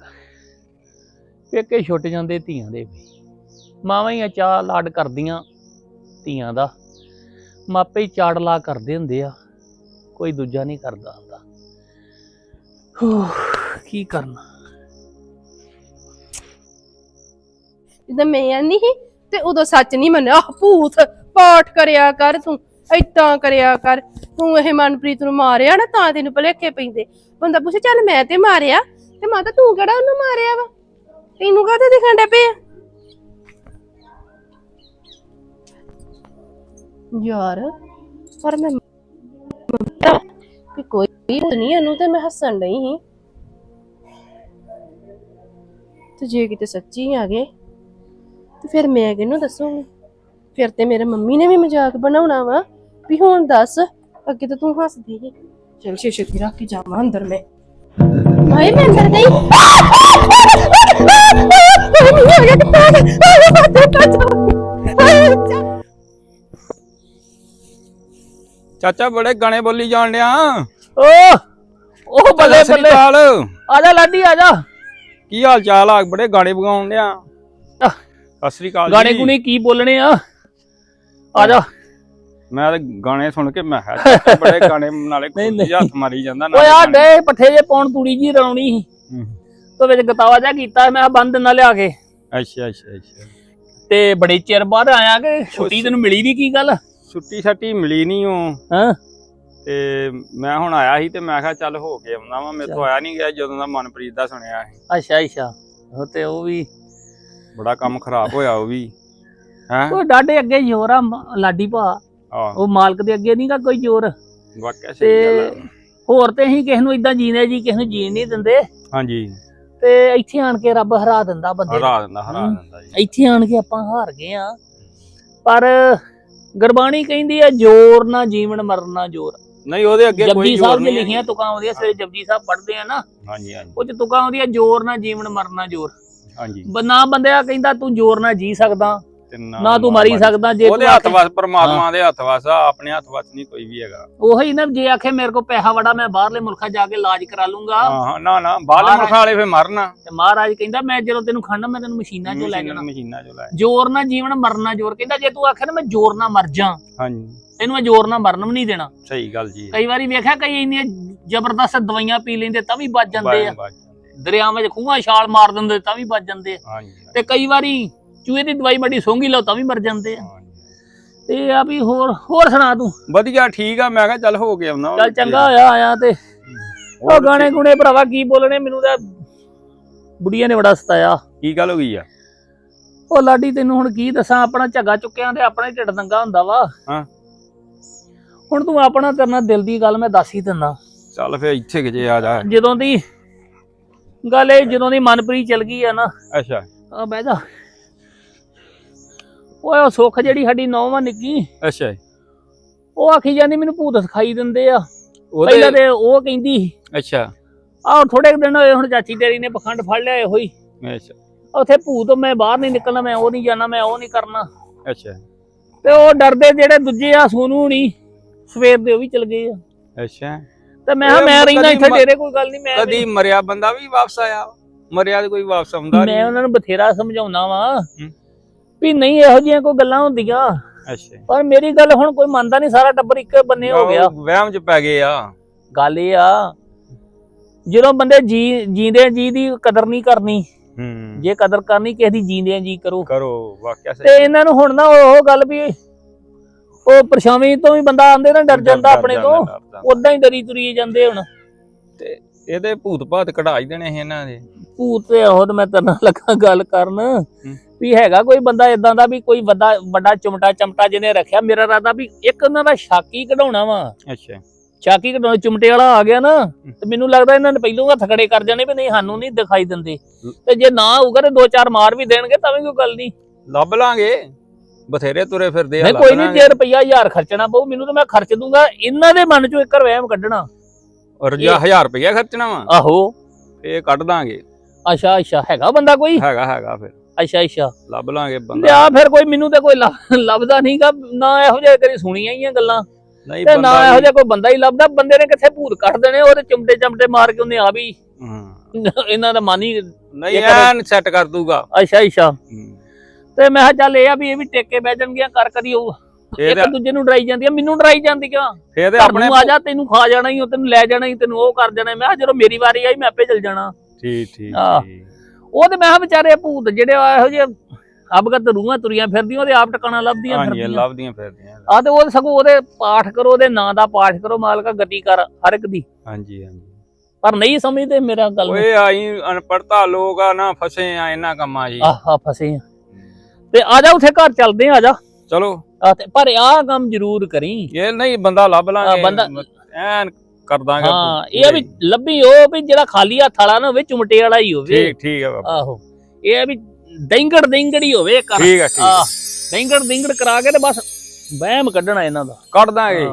ਪੇਕੇ ਛੁੱਟ ਜਾਂਦੇ ਧੀਆਂ ਦੇ ਵੀ। ਮਾਵਾਂ ਹੀ ਚਾਹ ਲਾਡ ਕਰਦੀਆਂ ਧੀਆਂ ਦਾ। ਮਾਪੇ ਹੀ ਚਾੜ ਕਰਦੇ ਹੁੰਦੇ ਆ ਕੋਈ ਦੂਜਾ ਨਹੀਂ ਕਰਦਾ ਹੁੰਦਾ। ਹੂ, ਕੀ ਕਰਨਾ? ਜਦੋਂ ਮੈਂ ਆਂਦੀ ਸੀ ਤੇ ਉਦੋਂ ਸੱਚ ਨਹੀਂ ਮੰਨਿਆ ਆਹ ਭੂਤ ਪਾਠ ਕਰਿਆ ਕਰ ਤੂੰ ਏਦਾਂ ਕਰਿਆ ਕਰ। ਤੂੰ ਇਹ ਮਨਪ੍ਰੀਤ ਨੂੰ ਮਾਰਿਆ ਨਾ ਤਾਂ ਤੈਨੂੰ ਭਲੇਖੇ ਪੈਂਦੇ। ਬੰਦਾ ਪੁੱਛੇ ਚੱਲ ਮੈਂ ਤੇ ਮਾਰਿਆ। ਤੇ ਮਾਤਾ ਤੂੰ ਕਿਹੜਾ ਉਹਨੂੰ ਮਾਰਿਆ ਵਾ? ਤੈਨੂੰ ਕਾਹਤੇ ਦਿਖਣ ਡੇ ਪਿਆ? ਯਾਰ, ਪਰ ਮੈਂ ਮੰਨਦਾ ਕਿ ਕੋਈ ਨਹੀਂ ਇਹਨੂੰ ਤੇ ਮੈਂ ਹੱਸਣ ਡਈ ਸੀ। ਤੇ ਜੇ ਕਿਤੇ ਸੱਚੀ ਆ ਗਏ, ਤੇ ਫਿਰ ਮੈਂ ਕਿਹਨੂੰ ਦੱਸੂਗੀ? ਫਿਰ ਤੇ ਮੇਰੇ ਮੰਮੀ ਨੇ ਵੀ ਮਜ਼ਾਕ ਬਣਾਉਣਾ ਵਾ, ਵੀ ਹੁਣ ਦੱਸ, ਅੱਗੇ ਤਾਂ ਤੂੰ ਹੱਸਦੀ ਸੀ। ਚਲ ਸ਼ੀਸ਼ੇ ਰੱਖ ਕੇ ਜਾਵਾਂ ਅੰਦਰ ਮੈਂ। ਹਾਏ ਮੈਂ ਅੰਦਰ ਗਈ। ਚਾਚਾ ਬੜੇ ਗਾਣੇ ਬੋਲੀ ਜਾਣ ਡਿਆ। ਓ ਉਹ ਬੱਲੇ ਬੱਲੇ। ਆ ਜਾ ਲਾਡੀ ਆ ਜਾ। ਕੀ ਹਾਲ ਚਾਲ ਆ? ਬੜੇ ਗਾਣੇ ਵਗਾਉਣ ਡਿਆ। ਆਹ, ਸਤਿ ਸ੍ਰੀ ਅਕਾਲ ਗਾਣੇ। ਗੁਣੇ ਕੀ ਬੋਲਣੇ ਆ? ਆ ਜਾ। ਮੈਂ ਤਾਂ ਗਾਣੇ ਸੁਣ ਕੇ ਮੈਂ ਕਿਹਾ ਬੜੇ ਗਾਣੇ ਨਾਲੇ ਨਹੀਂ, ਖੁਦ ਹੀ ਹੱਥ ਮਾਰੀ ਜਾਂਦਾ ਓਏ ਆ ਗਾਣੇ। ਡੇ ਪੱਠੇ ਜੇ ਪਾਉਣ ਤੂੜੀ ਜੀ ਰਲਾਉਣੀ ਸੀ। ਹੂੰ। ਤੋ ਵਿੱਚ ਗਤਾਵਾ ਜਾ ਕੀਤਾ ਮੈਂ ਬੰਦ ਨਾ ਲਿਆ ਕੇ। ਅੱਛਾ ਅੱਛਾ ਅੱਛਾ। ਤੇ ਬੜੇ ਚਿਰ ਬਾਅਦ ਆਇਆ ਕਿ ਛੁੱਟੀ ਤੈਨੂੰ ਮਿਲੀ ਨਹੀਂ ਕੀ ਗੱਲ? ਛੁੱਟੀ ਛੱਟੀ ਮਿਲੀ ਨਹੀਂ ਉਹ। ਹਾਂ? ਤੇ ਮੈਂ ਹੁਣ ਆਇਆ ਸੀ ਤੇ ਮੈਂ ਕਿਹਾ ਚੱਲ ਹੋ ਕੇ ਆਉਂਦਾ ਵਾਂ। ਮੇਰੇ ਤੋਂ ਆਇਆ ਨਹੀਂ ਗਿਆ ਜਦੋਂ ਦਾ ਮਨਪ੍ਰੀਤ ਦਾ ਸੁਣਿਆ ਸੀ। ਅੱਛਾ ਅੱਛਾ। ਉਹ ਤੇ ਉਹ ਵੀ ਬੜਾ ਕੰਮ ਖਰਾਬ ਹੋਇਆ ਉਹ ਵੀ। ਹੈ? ਉਹ ਡਾਡੇ ਅੱਗੇ ਜ਼ੋਰ ਲਾਡੀ ਭਾ। ਉਹ ਮਾਲਕ ਦੇ ਅੱਗੇ ਨਹੀਂਗਾ ਕੋਈ ਜ਼ੋਰ। ਵਾਕਿਆ ਸਹੀ ਗੱਲ ਆ। ਹੋਰ ਤੇ ਅਸੀਂ ਕਿਸ ਨੂੰ ਇਦਾਂ ਜੀਨੇ ਜੀ ਕਿਸ ਨੂੰ ਜੀਣ ਨਹੀਂ ਦਿੰਦੇ। ਹਾਂਜੀ। ਤੇ ਇੱਥੇ ਆਣ ਕੇ ਰੱਬ ਹਰਾ ਦਿੰਦਾ ਬੰਦੇ। ਹਰਾ ਦਿੰਦਾ ਹਰਾ ਹੂੰ। ਦਿੰਦਾ ਜੀ। ਇੱਥੇ ਆਣ ਕੇ ਆਪਾਂ ਹਾਰ ਗਏ ਆ। ਪਰ ਗੁਰਬਾਣੀ ਕਹਿੰਦੀ ਆ ਜੋਰ ਨਾ ਜੀਵਨ ਮਰਨਾ ਜੋਰ। ਨਹੀਂ ਉਹਦੇ ਅੱਗੇ ਕੋਈ ਜਪਜੀ ਜ਼ੋਰ ਸਾਹਿਬ ਨੇ ਨਹੀਂ ਲਿਖੀਆਂ ਤੁਕਾਂ ਉਹਦੀਆਂ ਸਵੇਰੇ ਜਪਜੀ ਸਾਹਿਬ ਪੜ੍ਹਦੇ ਆ ਨਾ। ਹਾਂਜੀ ਹਾਂਜੀ। ਉਹ ਚ ਤੁਕਾਂ ਉਹਦੀਆਂ ਜੋਰ ਨਾ ਜੀਵਨ ਮਰਨਾ ਜੋਰ। ਹਾਂਜੀ। ਨਾ ਬੰਦਿਆ ਕਹਿੰਦਾ ਤੂੰ ਜੋਰ ਨਾ ਜੀ ਸਕਦਾ। ਤੇ ਨਾ ਤੂੰ ਮਰੀ ਸਕਦਾ ਜੇ ਉਹਦੇ ਹੱਥ ਵਸ ਪਰਮਾਤਮਾ ਦੇ ਹੱਥ ਵਸ ਆ ਆਪਣੇ ਹੱਥ ਵਸ ਨਹੀਂ ਕੋਈ ਵੀ ਹੈਗਾ। ਉਹੀ ਨਾ ਜੇ ਆਖੇ ਮੇਰੇ ਕੋ ਪੈਸਾ ਵੜਾ ਮੈਂ ਬਾਹਰਲੇ ਮੁਲਕਾਂ ਜਾ ਕੇ ਇਲਾਜ ਕਰਾ ਲੂੰਗਾ। ਹਾਂ ਨਾ ਨਾ ਬਾਹਰਲੇ ਮੁਲਕਾਂ ਵਾਲੇ ਫੇ ਮਰਨਾ। ਤੇ ਮਹਾਰਾਜ ਕਹਿੰਦਾ ਮੈਂ ਜਦੋਂ ਤੈਨੂੰ ਖੜਨਾ ਮੈਂ ਤੈਨੂੰ ਮਸ਼ੀਨਾਂ ਚੋਂ ਲੈ ਜਾਣਾ। ਮਸ਼ੀਨਾਂ ਚੋਂ ਲੈ ਜੋਰ ਨਾ ਜੀਵਨ ਮਰਨਾ ਜੋਰ। ਕਹਿੰਦਾ ਜੇ ਤੂੰ ਆਖੇ ਨਾ ਮੈਂ ਜੋਰ ਨਾ ਮਰ ਜਾ ਹਾਂਜੀ। ਤੈਨੂੰ ਮੈਂ ਜੋਰ ਨਾ ਮਰਨ ਵੀ ਨਹੀਂ ਦੇਣਾ। ਸਹੀ ਗੱਲ ਜੀ। ਕਈ ਵਾਰੀ ਵੇਖਿਆ ਕਈ ਇੰਨੀਆਂ ਜ਼ਬਰਦਸਤ ਦਵਾਈਆਂ ਪੀ ਲੈਂਦੇ ਤਾਂ ਵੀ ਬਚ ਜਾਂਦੇ ਆ। ਦਰਿਆਵਾਂ 'ਚ ਖੂਹਾਂ ਛਾਲ ਮਾਰ ਦਿੰਦੇ ਤਾਂ ਵੀ ਬਚ ਜਾਂਦੇ ਆ। ਹਾਂਜੀ। ਤੇ ਕਈ ਵਾਰੀ ਚੂਹੇ ਦੀ ਦਵਾਈ ਮੜੀ ਸੌਂਗੀ ਲਓ ਤਾਂ ਵੀ ਮਰ ਜਾਂਦੇ ਆ। ਤੇ ਆ ਵੀ ਹੋਰ ਹੋਰ ਸੁਣਾ ਤੂੰ। ਵਧੀਆ ਠੀਕ ਆ। ਮੈਂ ਕਿਹਾ ਚੱਲ ਹੋ ਕੇ ਆਉਣਾ ਚੱਲ ਚੰਗਾ ਹੋਇਆ ਆਇਆ ਤੇ। ਉਹ ਗਾਣੇ ਗੁਣੇ ਭਰਾਵਾ ਕੀ ਬੋਲਣੇ ਮੈਨੂੰ ਤਾਂ ਬੁੜੀਆਂ ਨੇ ਬੜਾ ਸਤਾਇਆ। ਕੀ ਗੱਲ ਹੋ ਗਈ ਆ? ਉਹ ਲਾਡੀ ਤੈਨੂੰ ਹੁਣ ਕੀ ਦੱਸਾਂ? ਆਪਣਾ ਝੱਗਾ ਚੁੱਕਿਆਂ ਤੇ ਆਪਣਾ ਢਿੱਡ ਦੰਗਾ ਹੁੰਦਾ ਵਾ। ਹਾਂ। ਹੁਣ ਤੂੰ ਆਪਣਾ ਕਰਨਾ ਦਿਲ ਦੀ ਗੱਲ ਮੈਂ ਦੱਸ ਹੀ ਦਿੰਦਾ। ਚੱਲ ਫੇ ਇੱਥੇ ਕਿਜੇ ਆ ਜਾ। ਜਦੋਂ ਦੀ ਗੱਲ ਇਹ ਜਦੋਂ ਦੀ ਮਨਪ੍ਰੀਤ ਚਲ ਗਈ ਆ ਨਾ। ਅੱਛਾ। ਆ ਬਹਿ ਜਾ। ਓਏ ਉਹ ਸੁੱਖ ਜਿਹੜੀ ਸਾਡੀ ਨੌਵਾਂ ਨਿੱਕੀ। ਅੱਛਾ ਉਹ ਆਖੀ ਜਾਂਦੀ ਮੈਨੂੰ ਭੂਤ ਸਿਖਾਈ ਦਿੰਦੇ ਆ। ਪਹਿਲਾਂ ਤੇ ਉਹ ਕਹਿੰਦੀ ਅੱਛਾ। ਆਹ ਥੋੜੇ ਦਿਨ ਹੋਏ ਹੁਣ ਚਾਚੀ ਤੇਰੀ ਨੇ ਪਖੰਡ ਫੜ ਲਿਆ ਇਹੋ ਹੀ। ਅੱਛਾ। ਉੱਥੇ ਭੂਤ ਮੈਂ ਬਾਹਰ ਨਹੀਂ ਨਿਕਲਣਾ ਮੈਂ ਉਹ ਨਹੀਂ ਜਾਣਾ ਮੈਂ ਉਹ ਨਹੀਂ ਕਰਨਾ। ਅੱਛਾ। ਤੇ ਉਹ ਡਰਦੇ ਜਿਹੜੇ ਦੂਜੇ ਆ ਸੋਨੂ ਨਹੀਂ ਸਵੇਰ ਦੇ ਉਹ ਵੀ ਚਲ ਗਏ ਆ। ਅੱਛਾ। ਤੇ ਮੈਂ ਇਹ ਮੈਂ ਰਹਿਣਾ ਇੱਥੇ ਮ- ਤੇਰੇ ਕੋਈ ਗੱਲ ਨਹੀਂ ਮੈਂ ਕਦੀ ਮਰਿਆ ਬੰਦਾ ਵੀ ਵਾਪਸ ਆਇਆ। ਮਰਿਆ ਕੋਈ ਵਾਪਸ ਆਉਂਦਾ ਮੈਂ ਨਹੀਂ। ਉਹਨਾਂ ਨੂੰ ਬਥੇਰਾ ਸਮਝਾਉਣਾ ਵਾ। ਵੀ ਨਹੀਂ ਇਹੋ ਜਿਹੀਆਂ ਕੋਈ ਗੱਲਾਂ ਹੁੰਦੀਆਂ। ਅੱਛਾ। ਪਰ ਮੇਰੀ ਗੱਲ ਹੁਣ ਕੋਈ ਮੰਨਦਾ ਨਹੀਂ ਸਾਰਾ ਟੱਬਰ ਇੱਕ ਬੰਨੇ ਹੋ ਗਿਆ। ਵਹਿਮ ਚ ਪੈ ਗਏ ਆ। ਗੱਲ ਇਹ ਆ ਜਦੋਂ ਬੰਦੇ ਜੀ ਜੀਂਦੇ ਜੀ ਦੀ ਕਦਰ ਨਹੀਂ ਕਰਨੀ ਹੂੰ। ਜੇ ਕਦਰ ਕਰਨੀ ਕਿਸੇ ਦੀ ਜੀਂਦਿਆਂ ਜੀ ਕਰੋ। ਕਰੋ ਵਾਕਿਆ ਤੇ ਸਹੀ। ਇਹਨਾਂ ਨੂੰ ਹੁਣ ਨਾ ਉਹ ਗੱਲ ਵੀ ਉਹ ਪਰਛਾਵੀਂ ਤੋਂ ਵੀ ਬੰਦਾ ਆਂਦੇ ਨਾ ਡਰ ਜਾਂਦਾ ਆਪਣੇ ਤੋਂ ਜਾਂਦਾ। ਉਦਾਂ ਹੀ ਡਰੀ ਤੁਰੀ ਜਾਂਦੇ ਹੁਣ। ਇਹਦੇ ਭੂਤ ਭਾਤ ਕਢਾ ਹੀ ਦੇਣੇ ਸੀ ਇਹਨਾਂ ਦੇ। ਭੂਤ ਤੇ ਉਹ ਤੇ ਮੈਂ ਤੇਰੇ ਨਾਲ ਲੱਗਾ ਗੱਲ ਕਰਨ। ਵੀ ਹੈਗਾ ਕੋਈ ਬੰਦਾ ਇਦਾਂ ਦਾ ਵੀ ਕੋਈ ਵੱਡਾ ਵੱਡਾ ਚਮਟਾ ਚਮਟਾ ਜਿਹਨੇ ਰੱਖਿਆ ਮੇਰਾ ਰਾਦਾ ਵੀ ਇੱਕ ਉਹਨਾਂ ਦਾ ਸ਼ਾਕੀ ਕਢਾਉਣਾ ਵਾ। ਅੱਛਾ। ਸ਼ਾਕੀ ਕਢਾਉਣਾ ਚਮਟੇ ਵਾਲਾ ਆ ਗਿਆ ਨਾ ਤੇ ਮੈਨੂੰ ਲੱਗਦਾ ਇਹਨਾਂ ਨੇ ਪਹਿਲੋਂ ਹੱਥ ਖੜੇ ਕਰ ਜਾਣੇ ਵੀ ਨਹੀਂ ਸਾਨੂੰ ਨਹੀਂ ਦਿਖਾਈ ਦਿੰਦੇ। ਤੇ ਜੇ ਨਾ ਹੋਊਗਾ ਤੇ ਦੋ ਚਾਰ ਮਾਰ ਵੀ ਦੇਣਗੇ ਤਾਂ ਵੀ ਕੋਈ ਗੱਲ ਨਹੀਂ। ਲੱਭ ਲਾਂਗੇ। ਬਥੇਰੇ ਤੁਰੇ ਫਿਰਦੇ ਆ ਨਹੀਂ ਕੋਈ ਨਹੀਂ। ਜੇ ਰੁਪਈਆ 1000 ਖਰਚਣਾ ਪਊ ਮੈਨੂੰ ਤਾਂ ਮੈਂ ਖਰਚ ਦੂੰਗਾ ਇਹਨਾਂ ਦੇ ਮਨ ਚੋਂ ਇੱਕ ਵਹਿਮ ਕੱਢਣਾ। ਔਰ ਜਾਂ 1000 ਰੁਪਇਆ ਖਰਚਣਾ ਵਾ ਆਹੋ। ਇਹ ਕੱਢ ਦਾਂਗੇ। ਅੱਛਾ ਅੱਛਾ ਹੈਗਾ ਬੰਦਾ ਕੋਈ? ਹੈਗਾ ਹੈਗਾ ਫਿਰ। ਅੱਛਾ ਅੱਛਾ। ਲੱਭ ਲਾਂਗੇ ਬੰਦਾ। ਲਿਆ ਫਿਰ ਕੋਈ ਮੈਨੂੰ ਤੇ ਕੋਈ ਲੱਭ- ਲੱਭਦਾ ਨਹੀਂਗਾ ਨਾ ਇਹੋ ਜਿਹੇ ਕਦੀ ਸੁਣੀਆਂ ਹੀ ਆ ਗੱਲਾਂ। ਨਹੀਂ ਤੇ ਨਾ ਬੰਦਾ ਇਹੋ ਜਿਹਾ ਕੋਈ ਬੰਦਾ ਹੀ ਲੱਭਦਾ ਬੰਦੇ ਨੇ ਕਿੱਥੇ ਭੂਤ ਕੱਢ ਦੇਣੇ ਉਹਦੇ ਚਮਟੇ ਚਮਟੇ ਮਾਰ ਕੇ ਉਹਨੇ ਆ ਵੀ। ਹਾਂ। ਇਹਨਾਂ ਦਾ ਮਨ ਹੀ ਨਹੀਂ ਇੱਕ- ਐਨ ਸੈੱਟ ਕਰ ਦੂਗਾ। ਅੱਛਾ ਅੱਛਾ। ਤੇ ਮੈਂ ਕਿਹਾ ਚੱਲ ਇਹ ਆ ਵੀ ਇਹ ਵੀ ਟੇਕੇ ਬਹਿ ਜਾਣਗੀਆਂ ਕਰ ਕਦੀ ਉਹ। ਇਹ ਇੱਕ ਤਾਂ ਦੂਜੇ ਨੂੰ ਡਰਾਈ ਜਾਂਦੀਆਂ ਮੈਨੂੰ ਡਰਾਈ ਜਾਂਦੀਆਂ ਫੇਰ ਤੇ ਆਪਣੇ ਆ ਜਾ ਤੈਨੂੰ ਖਾ ਜਾਣਾ ਹੀ ਉਹ ਤੈਨੂੰ ਲੈ ਜਾਣਾ ਹੀ ਤੈਨੂੰ ਉਹ ਕਰ ਜਾਣਾ। ਮੈਂ ਕਿਹਾ ਜਦੋਂ ਮੇਰੀ ਵਾਰੀ ਆਈ ਮੈਂ ਆਪੇ ਚੱਲ ਜਾਣਾ। ਠੀਕ ਠੀਕ ਆਹ। ਠੀਕ। ਉਹ ਤੇ ਮੈਂ ਵਿਚਾਰੇ ਭੂਤ ਜਿਹੜੇ ਆ ਇਹੋ ਜਿਹੇ ਅਬਗਤ ਰੂਹਾਂ ਤੁਰੀਆਂ ਫਿਰਦੀਆਂ ਉਹਦੇ ਆਪ ਟਿਕਾਣਾ ਲੱਭਦੀਆਂ ਹਾਂਜੀ ਫਿਰਦੀਆਂ। ਲੱਭਦੀਆਂ ਫਿਰਦੀਆਂ। ਆ ਤੇ ਉਹ ਸਗੋਂ ਉਹਦੇ ਪਾਠ ਕਰੋ ਉਹਦੇ ਨਾਂ ਦਾ ਪਾਠ ਕਰੋ ਮਾਲਕਾ ਗਤੀ ਕਰ ਹਰ ਇੱਕ ਦੀ। ਹਾਂਜੀ ਹਾਂਜੀ। ਪਰ ਨਹੀਂ ਸਮਝਦੇ ਮੇਰਾ ਗੱਲ ਓਏ ਆਈ ਅਨਪੜਤਾ ਲੋਕ ਆ ਨਾ ਫਸੇ ਆ ਇਹਨਾਂ ਕੰਮਾਂ ਹੀ। ਆਹ ਫਸੇ ਆ। ਤੇ ਆ ਜਾ ਉੱਥੇ ਘਰ ਚੱਲਦੇ ਆ ਆ ਜਾ। ਚਲੋ। ਆ ਤੇ ਪਰ ਆਹ ਕੰਮ ਜ਼ਰੂਰ ਕਰੀ। ਇਹ ਨਹੀਂ ਬੰਦਾ ਲੱਭ ਲਾਂਗੇ। ਬੰਦਾ- ਐਨ ਕਰ ਦਾਂਗੇ ਹਾਂ ਇਹ ਆ ਵੀ ਲੱਭੀ ਉਹ ਵੀ ਜਿਹੜਾ ਖਾਲੀ ਹੱਥ ਵਾਲਾ ਨਾ ਹੋਵੇ ਚੁਮਟੇ ਵਾਲਾ ਹੀ ਹੋਵੇ। ਠੀਕ ਠੀਕ ਹੈ ਬਾਬਾ। ਆਹੋ। ਇਹ ਆ ਵੀ ਡੈਂਗੜ ਡੈਂਗੜ ਹੀ ਹੋਵੇ ਕਰ ਠੀਕ ਹੈ ਠੀਕ ਹੈ। ਡੈਂਗੜ ਡੈਂਗੜ ਕਰਾ ਕੇ ਤੇ ਬਸ ਵਹਿਮ ਕੱਢਣਾ ਇਹਨਾਂ ਦਾ। ਕੱਢ ਦਾਂਗੇ।